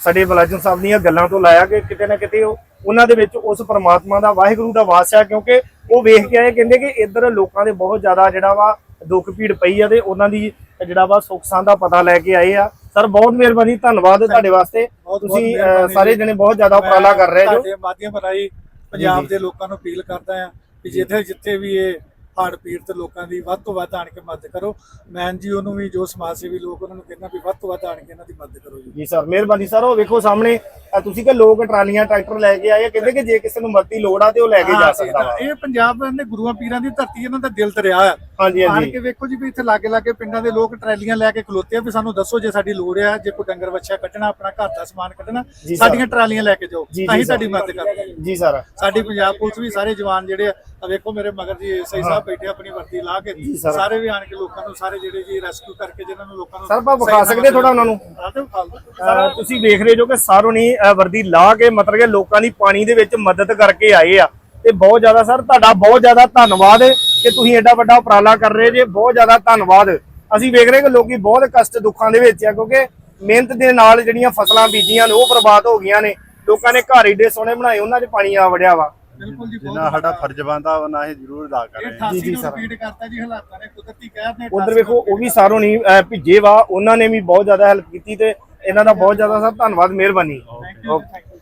ਸਾਡੇ ਬਲਾਜਨ ਸਾਹਿਬ ਦੀਆਂ ਗੱਲਾਂ ਤੋਂ ਲਾਇਆ ਕਿ ਕਿਤੇ ਨਾ ਕਿਤੇ ਉਹ ਉਹਨਾਂ ਦੇ ਵਿੱਚ ਉਸ ਪਰਮਾਤਮਾ ਦਾ ਵਾਹਿਗੁਰੂ ਦਾ ਵਾਸ ਹੈ ਕਿਉਂਕਿ ਉਹ ਵੇਖ ਕੇ ਆਏ ਕਹਿੰਦੇ ਕਿ ਇੱਧਰ ਲੋਕਾਂ ਦੇ ਬਹੁਤ ਜ਼ਿਆਦਾ ਜਿਹੜਾ ਵਾ ਦੁੱਖ ਭੀੜ ਪਈ ਆ ਤੇ ਉਹਨਾਂ ਦੀ ਜਿਹੜਾ ਵਾ ਸੁੱਖ ਸਾਂਦ ਦਾ ਪਤਾ ਲੈ ਕੇ ਆਏ ਆ। ਸਰ ਬਹੁਤ ਮਿਹਰਬਾਨੀ ਧੰਨਵਾਦ ਤੁਹਾਡੇ ਵਾਸਤੇ। ਤੁਸੀਂ ਸਾਰੇ। ਜਣੇ ਬਹੁਤ ਜ਼ਿਆਦਾ ਉਪਰਾਲਾ ਕਰ ਰਹੇ ਜੋ। ਤੁਹਾਡੇ ਮਾਧਿਅਮ ਰਾਹੀਂ ਪੰਜਾਬ ਦੇ ਲੋਕਾਂ ਨੂੰ ਅਪੀਲ ਕਰਦਾ ਆ ਕਿ ਜਿੱਥੇ ਜਿੱਥੇ ਵੀ ਇਹ ਹੜ੍ਹ ਪੀੜਤ ਲੋਕਾਂ ਦੀ ਵੱਧ ਤੋਂ ਵੱਧ ਆਣ ਕੇ ਮਦਦ ਕਰੋ। ਮੈਂ ਐਨਜੀਓ ਨੂੰ ਵੀ ਜੋ ਸਮਾਜ ਸੇਵੀ ਲੋਕ ਉਹਨਾਂ ਨੂੰ ਕਹਿੰਦਾ ਵੀ ਵੱਧ ਤੋਂ ਵੱਧ ਆਣ ਕੇ ਇਹਨਾਂ ਦੀ ਮਦਦ ਕਰੋ ਜੀ। ਜੀ ਸਰ ਮਿਹਰਬਾਨੀ ਸਰ ਉਹ ਵੇਖੋ ਸਾਹਮਣੇ ਅਹ, ਤੁਸੀਂ ਕਿ ਲੋਕ ਟਰਾਲੀਆਂ ਟਰੈਕਟਰ ਲੈ ਕੇ ਆਏ ਆ ਕਹਿੰਦੇ ਕਿ ਜੇ ਕਿਸੇ ਨੂੰ ਦੀ ਲੋੜ ਆ ਤੇ ਉਹ ਲੈ ਕੇ ਜਾ ਹਾਂ, ਸਕਦਾ ਵਾ। ਇਹ ਪੰਜਾਬ ਦੇ ਗੁਰੂਆਂ ਪੀਰਾਂ ਦੀ ਧਰਤੀ ਇਹਨਾਂ ਦਾ ਦਿਲ ਦਰਿਆ ਆ ਹਾਂਜੀ ਆਣ ਹਾਂਜੀ ਕੇ ਵੇਖੋ ਜੀ ਵੀ ਇੱਥੇ ਲਾਗੇ ਲਾਗੇ ਪਿੰਡਾਂ ਦੇ ਲੋਕ ਟਰੈਲੀਆਂ ਲੈ ਕੇ ਖਲੋਤੇ ਆ ਵੀ ਸਾਨੂੰ ਦੱਸੋ ਜੇ ਸਾਡੀ ਲੋੜ ਆ ਜੇ ਕੋਈ ਡੰਗਰ ਵੱਛਾ ਕੱਢਣਾ ਆਪਣਾ ਘਰ ਦਾ ਸਮਾਨ ਕੱਢਣਾ ਜੀ ਸਰ। ਸਾਡੀਆਂ ਟਰਾਲੀਆਂ ਲੈ ਕੇ ਜਾਓ। ਜੀ, ਅਸੀਂ ਜੀ ਸਰ। ਤੁਹਾਡੀ ਮਦਦ ਕਰਾਂਗੇ ਜੀ ਸਰ। ਸਾਡੀ ਪੰਜਾਬ ਪੁਲਿਸ ਵੀ ਸਾਰੇ ਜਵਾਨ ਜਿਹੜੇ ਆ ਆਹ ਵੇਖੋ ਮੇਰੇ ਮਗਰ ਜੀ ਐਸਆਈ ਸਾਹਿਬ ਬੈਠੇ ਆ ਆਪਣੀ ਵਰਦੀ ਲਾ ਕੇ। ਸਰ। ਵੀ ਆਣ ਕੇ ਲੋਕਾਂ ਨੂੰ ਸਾਰੇ ਜਿਹੜੇ ਜੀ ਰੈਸਕਿਊ ਕਰਕੇ ਜਿਨ੍ਹਾਂ ਨੂੰ ਲੋਕਾਂ ਨੂੰ ਸਰ, ਆਪਾਂ ਵਿਖਾ ਸਕਦੇ ਥੋੜ੍ਹਾ ਉਹਨਾਂ ਨੂੰ? ਹਾਂ ਤੁਸੀਂ ਵੇਖ ਰਹੇ ਜੋ ਕਿ ਸਾਰੋਂ ਨਹੀਂ ਵਰਦੀ ਲਾ ਕੇ ਮਤਲਬ ਕਿ ਲੋਕਾਂ ਦੀ ਪਾਣੀ ਦੇ ਵਿੱਚ ਮਦਦ ਕਰਕੇ ਆਏ ਆ। ਤੇ ਬਹੁਤ ਜ਼ਿਆਦਾ ਸਰ ਤੁਹਾਡਾ ਬਹੁਤ ਜ਼ਿਆਦਾ ਧੰਨਵਾਦ ਕਿ ਤੁਸੀਂ ਐਡਾ ਵੱਡਾ ਉਪਰਾਲਾ ਕਰ ਰਹੇ ਜੇ। ਬਹੁਤ ਜ਼ਿਆਦਾ ਧੰਨਵਾਦ। ਅਸੀਂ ਵੇਖ ਰਹੇ ਕਿ ਲੋਕੀ ਬਹੁਤ ਕਸ਼ਟ ਦੁੱਖਾਂ ਦੇ ਵਿੱਚ ਆ ਕਿਉਂਕਿ ਮਿਹਨਤ ਦੇ ਨਾਲ ਜਿਹੜੀਆਂ ਫਸਲਾਂ ਬੀਜੀਆਂ ਨੇ ਉਹ ਬਰਬਾਦ ਹੋ ਗਈਆਂ ਨੇ। ਲੋਕਾਂ ਨੇ ਘਰ ਏਡੇ ਸੋਹਣੇ ਬਣਾਏ ਉਹਨਾਂ 'ਚ ਪਾਣੀ ਆ ਵੜਿਆ ਵਾ। ਬਿਲਕੁਲ ਜੀ ਜਿੰਨਾ ਸਾਡਾ ਫਰਜ਼ ਬਣਦਾ ਉਹਨਾਂ ਅਸੀਂ ਜ਼ਰੂਰ ਅਦਾ ਕਰਾਂਗੇ। 88 ਜੀ, ਨੂੰ ਸਰ। ਰਿਪੀਟ ਕਰਤਾ ਜੀ ਹਾਲਾਤਾਂ ਨੇ ਕੁਦਰਤੀ ਕਹਿਰ ਨੇ ਉਧਰ 88 ਵੇਖੋ ਉਹ ਵੀ ਸਾਰੋਂ ਨਹੀਂ ਅਹ ਭਿੱਜੇ ਵਾ ਉਹਨਾਂ ਨੇ ਵੀ ਬਹੁਤ ਜ਼ਿਆਦਾ ਹੈਲਪ ਕੀਤੀ ਤੇ ਇਹਨਾਂ ਦਾ ਬਹੁਤ ਜ਼ਿਆਦਾ ਸਰ ਧੰਨਵਾਦ ਮਿਹਰਬਾਨੀ।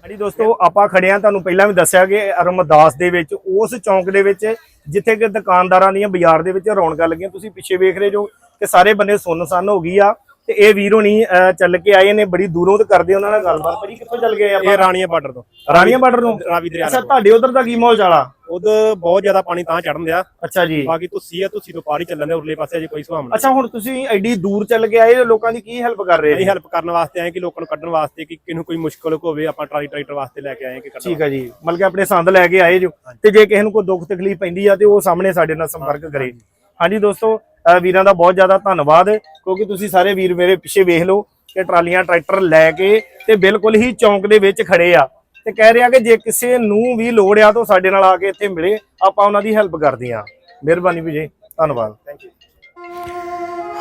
ਹਾਂਜੀ ਦੋਸਤੋ ਆਪਾਂ ਖੜੇ ਆ ਤੁਹਾਨੂੰ ਪਹਿਲਾਂ ਵੀ ਦੱਸਿਆ ਕਿ ਰਮਦਾਸ ਦੇ ਵਿੱਚ ਉਸ ਚੌਂਕ ਦੇ ਵਿੱਚ ਜਿੱਥੇ ਕਿ ਦੁਕਾਨਦਾਰਾਂ ਦੀਆਂ ਬਾਜ਼ਾਰ ਦੇ ਵਿੱਚ ਰੌਣਕਾਂ ਲੱਗੀਆਂ ਤੁਸੀਂ ਪਿੱਛੇ ਵੇਖ ਰਹੇ ਜੋ ਕਿ ਸਾਰੇ ਬੰਨੇ ਸੁੰਨ ਸੰਨ ਹੋ ਗਈ ਆ। ਤੇ ਇਹ ਵੀਰ ਹੋਣੀ ਚੱਲ ਕੇ ਆਏ ਨੇ ਬੜੀ ਦੂਰੋਂ ਤੇ ਕਰਦੇ ਉਹਨਾਂ ਨਾਲ ਗੱਲਬਾਤ। ਭਾਜੀ ਕਿੱਥੋਂ ਚੱਲ ਗਏ ਆਪਾਂ? ਇਹ ਰਾਣੀਆਂ ਬਾਰਡਰ ਤੋਂ। ਰਾਣੀਆਂ ਬਾਰਡਰ ਨੂੰ ਰਾਵੀ ਦਰਿਆ ਅੱਛਾ ਤੁਹਾਡੇ ਉਧਰ ਦਾ ਕੀ ਮਾਹੌਲ ਚਾਲਾ ਉਧਰ ਬਹੁਤ ਜ਼ਿਆਦਾ ਪਾਣੀ ਤਾਂ ਚੜਨ ਦਿਆ। ਅੱਛਾ ਜੀ। ਬਾਕੀ ਤੁਸੀਂ ਆ ਤੁਸੀਂ ਤੋਂ ਪਾਰ ਹੀ ਚੱਲਣ ਦੇ ਉਰਲੇ ਪਾਸੇ ਅਜੇ ਕੋਈ ਸੁਭਾਵਨਾ ਅੱਛਾ ਹੁਣ ਤੁਸੀਂ ਐਡੀ ਦੂਰ ਚੱਲ ਕੇ ਆਏ ਲੋਕਾਂ ਦੀ ਕੀ ਹੈਲਪ ਕਰ ਰਹੇ ਨਹੀਂ ਹੈਲਪ ਕਰਨ ਵਾਸਤੇ ਆਏ ਕਿ ਲੋਕਾਂ ਨੂੰ ਕੱਢਣ ਵਾਸਤੇ ਕਿ ਕਿਨੂੰ ਕੋਈ ਮੁਸ਼ਕਲ ਹੋਵੇ ਆਪਾਂ ਟਰਾਲੀ ਟਰੈਕਟਰ ਵਾਸਤੇ ਲੈ ਕੇ ਆਏ ਕਿ ਕੱਢਣ ਠੀਕ ਹੈ ਜੀ ਮਤਲਬ ਕਿ ਆਪਣੇ ਸੰਦ ਲੈ ਕੇ ਆਏ ਜੋ। ਤੇ ਜੇ ਕਿਸੇ ਨੂੰ ਕੋਈ ਦੁੱਖ ਤਕਲੀਫ ਪੈਂਦੀ ਆ ਤੇ ਉਹ ਸਾਹਮਣੇ ਸਾਡੇ ਨਾਲ ਸੰਪਰਕ ਕਰੇ। ਹਾਂਜੀ ਦੋਸਤੋ ਵੀਰਾਂ ਦਾ ਬਹੁਤ ਜ਼ਿਆਦਾ ਧੰਨਵਾਦ ਕਿਉਂਕਿ ਤੁਸੀਂ ਸਾਰੇ ਵੀਰ ਮੇਰੇ ਪਿੱਛੇ ਵੇਖ ਲਓ ਕਿ ਟਰਾਲੀਆਂ ਟਰੈਕਟਰ ਲੈ ਕੇ ਤੇ ਬਿਲਕੁਲ ਹੀ ਚੌਂਕ ਦੇ ਵਿੱਚ ਖੜੇ ਆ। ਤੇ ਕਹਿ ਰਿਹਾ ਕਿ ਜੇ ਕਿਸੇ ਨੂੰ ਵੀ ਲੋੜ ਆ ਤਾਂ ਸਾਡੇ ਨਾਲ ਆ ਕੇ ਇੱਥੇ ਮਿਲੇ ਆਪਾਂ ਉਹਨਾਂ ਦੀ ਹੈਲਪ ਕਰਦੇ ਆ ਮਿਹਰਬਾਨੀ ਵੀਰੇ ਧੰਨਵਾਦ। ਥੈਂਕ ਯੂ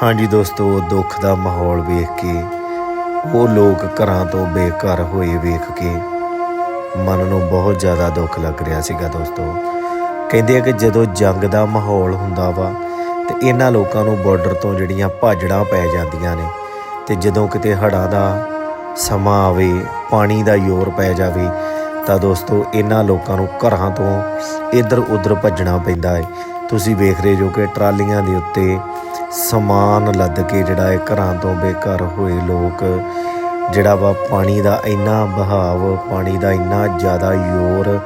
ਹਾਂਜੀ ਦੋਸਤੋ ਦੁੱਖ ਦਾ ਮਾਹੌਲ ਵੇਖ ਕੇ ਉਹ ਲੋਕ ਘਰਾਂ ਤੋਂ ਬੇਘਰ ਹੋਏ ਵੇਖ ਕੇ ਮਨ ਨੂੰ ਬਹੁਤ ਜ਼ਿਆਦਾ ਦੁੱਖ ਲੱਗ ਰਿਹਾ ਸੀਗਾ ਦੋਸਤੋ। ਕਹਿੰਦੇ ਆ ਕਿ ਜਦੋਂ ਜੰਗ ਦਾ ਮਾਹੌਲ ਹੁੰਦਾ ਵਾ ਤੇ ਇਹਨਾਂ ਲੋਕਾਂ ਨੂੰ ਬਾਰਡਰ ਤੋਂ ਜਿਹੜੀਆਂ ਭਾਜੜਾਂ ਪੈ ਜਾਂਦੀਆਂ ਨੇ ਤੇ ਜਦੋਂ ਕਿਤੇ ਹੜ੍ਹਾਂ ਦਾ ਸਮਾਂ ਆਵੇ, ਪਾਣੀ ਦਾ ਜ਼ੋਰ ਪੈ ਜਾਵੇ, ਤਾਂ ਦੋਸਤੋ ਇਹਨਾਂ ਲੋਕਾਂ ਨੂੰ ਘਰਾਂ ਤੋਂ ਇੱਧਰ ਉੱਧਰ ਭੱਜਣਾ ਪੈਂਦਾ ਹੈ। ਤੁਸੀਂ ਵੇਖ ਰਹੇ ਜੋ ਕਿ ਟਰਾਲੀਆਂ ਦੇ ਉੱਤੇ ਸਮਾਨ ਲੱਦ ਕੇ ਜਿਹੜਾ ਹੈ ਘਰਾਂ ਤੋਂ ਬੇਘਰ ਹੋਏ ਲੋਕ, ਜਿਹੜਾ ਵਾ ਪਾਣੀ ਦਾ ਇੰਨਾ ਬਹਾਵ, ਪਾਣੀ ਦਾ ਇੰਨਾ ਜ਼ਿਆਦਾ ਜ਼ੋਰ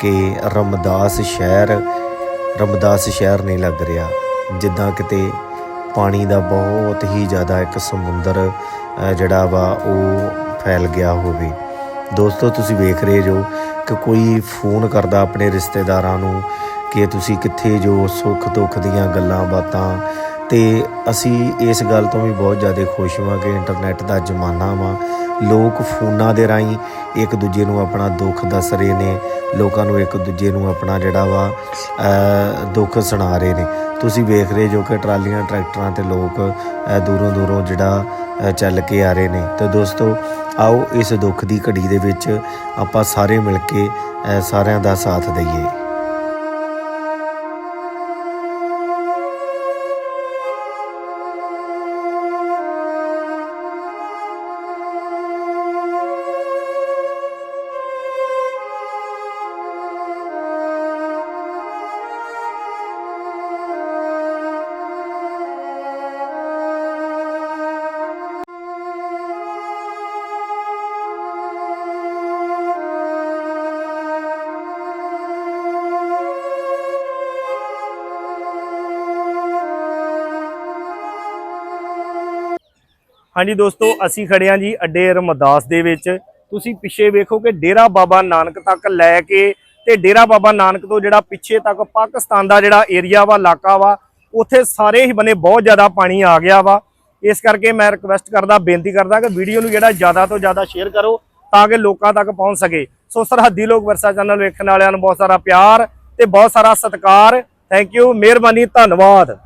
ਕਿ ਰਮਦਾਸ ਸ਼ਹਿਰ ਰਮਦਾਸ ਸ਼ਹਿਰ ਨਹੀਂ ਲੱਗ ਰਿਹਾ। ਜਿੱਦਾਂ ਕਿਤੇ ਪਾਣੀ ਦਾ ਬਹੁਤ ਹੀ ਜ਼ਿਆਦਾ ਇੱਕ ਸਮੁੰਦਰ ਜਿਹੜਾ ਵਾ, ਉਹ ਫੈਲ ਗਿਆ ਹੋਵੇ। ਦੋਸਤੋ, ਤੁਸੀਂ ਵੇਖ ਰਹੇ ਜੋ ਕਿ ਕੋਈ ਫੋਨ ਕਰਦਾ ਆਪਣੇ ਰਿਸ਼ਤੇਦਾਰਾਂ ਨੂੰ ਕਿ ਤੁਸੀਂ ਕਿੱਥੇ ਜੋ ਸੁੱਖ ਦੁੱਖ ਦੀਆਂ ਗੱਲਾਂ ਬਾਤਾਂ। ਤੇ ਅਸੀਂ ਇਸ ਗੱਲ ਤੋਂ ਵੀ ਬਹੁਤ ਜ਼ਿਆਦਾ ਖੁਸ਼ ਹਾਂ ਕਿ ਇੰਟਰਨੈਟ ਦਾ ਜ਼ਮਾਨਾ ਵਾ ਲੋਕ ਫੋਨਾਂ ਦੇ ਰਾਹੀਂ ਇੱਕ ਦੂਜੇ ਨੂੰ ਆਪਣਾ ਦੁੱਖ ਦੱਸ ਰਹੇ ਨੇ, ਲੋਕਾਂ ਨੂੰ ਇੱਕ ਦੂਜੇ ਨੂੰ ਆਪਣਾ ਜਿਹੜਾ ਵਾ ਦੁੱਖ ਸੁਣਾ ਰਹੇ ਨੇ। ਤੁਸੀਂ ਵੇਖ ਰਹੇ ਜੋ ਕਿ ਟਰਾਲੀਆਂ, ਟਰੈਕਟਰਾਂ ਤੇ ਲੋਕ ਦੂਰੋਂ ਦੂਰੋਂ ਜਿਹੜਾ ਚੱਲ ਕੇ ਆ ਰਹੇ ਨੇ। ਤੇ ਦੋਸਤੋ, ਆਓ ਇਸ ਦੁੱਖ ਦੀ ਘੜੀ ਦੇ ਵਿੱਚ ਆਪਾਂ ਸਾਰੇ ਮਿਲ ਕੇ ਸਾਰਿਆਂ ਦਾ ਸਾਥ ਦਈਏ। ਹਾਂਜੀ ਦੋਸਤੋ, ਅਸੀਂ ਖੜੇ ਹਾਂ ਜੀ ਅੱਡੇ ਰਮਦਾਸ ਦੇ ਵਿੱਚ। ਤੁਸੀਂ ਪਿੱਛੇ ਵੇਖੋ ਕਿ ਡੇਰਾ ਬਾਬਾ ਨਾਨਕ ਤੱਕ ਲੈ ਕੇ ਤੇ ਡੇਰਾ ਬਾਬਾ ਨਾਨਕ ਤੋਂ ਜਿਹੜਾ ਪਿੱਛੇ ਤੱਕ ਪਾਕਿਸਤਾਨ ਦਾ ਜਿਹੜਾ ਏਰੀਆ ਵਾ, ਇਲਾਕਾ ਵਾ, ਉੱਥੇ ਸਾਰੇ ਹੀ ਬਨੇ ਬਹੁਤ ਜ਼ਿਆਦਾ ਪਾਣੀ ਆ ਗਿਆ ਵਾ। ਇਸ ਕਰਕੇ ਮੈਂ ਰਿਕਵੈਸਟ ਕਰਦਾ, ਬੇਨਤੀ ਕਰਦਾ ਕਿ ਵੀਡੀਓ ਨੂੰ ਜਿਹੜਾ ਜ਼ਿਆਦਾ ਤੋਂ ਜ਼ਿਆਦਾ ਸ਼ੇਅਰ ਕਰੋ ਤਾਂ ਕਿ ਲੋਕਾਂ ਤੱਕ ਪਹੁੰਚ ਸਕੇ। ਸੋ ਸਰਹੱਦੀ ਲੋਕ ਵਰਸਾ ਚੈਨਲ ਵੇਖਣ ਵਾਲਿਆਂ ਨੂੰ ਬਹੁਤ ਸਾਰਾ ਪਿਆਰ ਤੇ ਬਹੁਤ ਸਾਰਾ ਸਤਿਕਾਰ। ਥੈਂਕ ਯੂ ਮਿਹਰਬਾਨੀ, ਧੰਨਵਾਦ।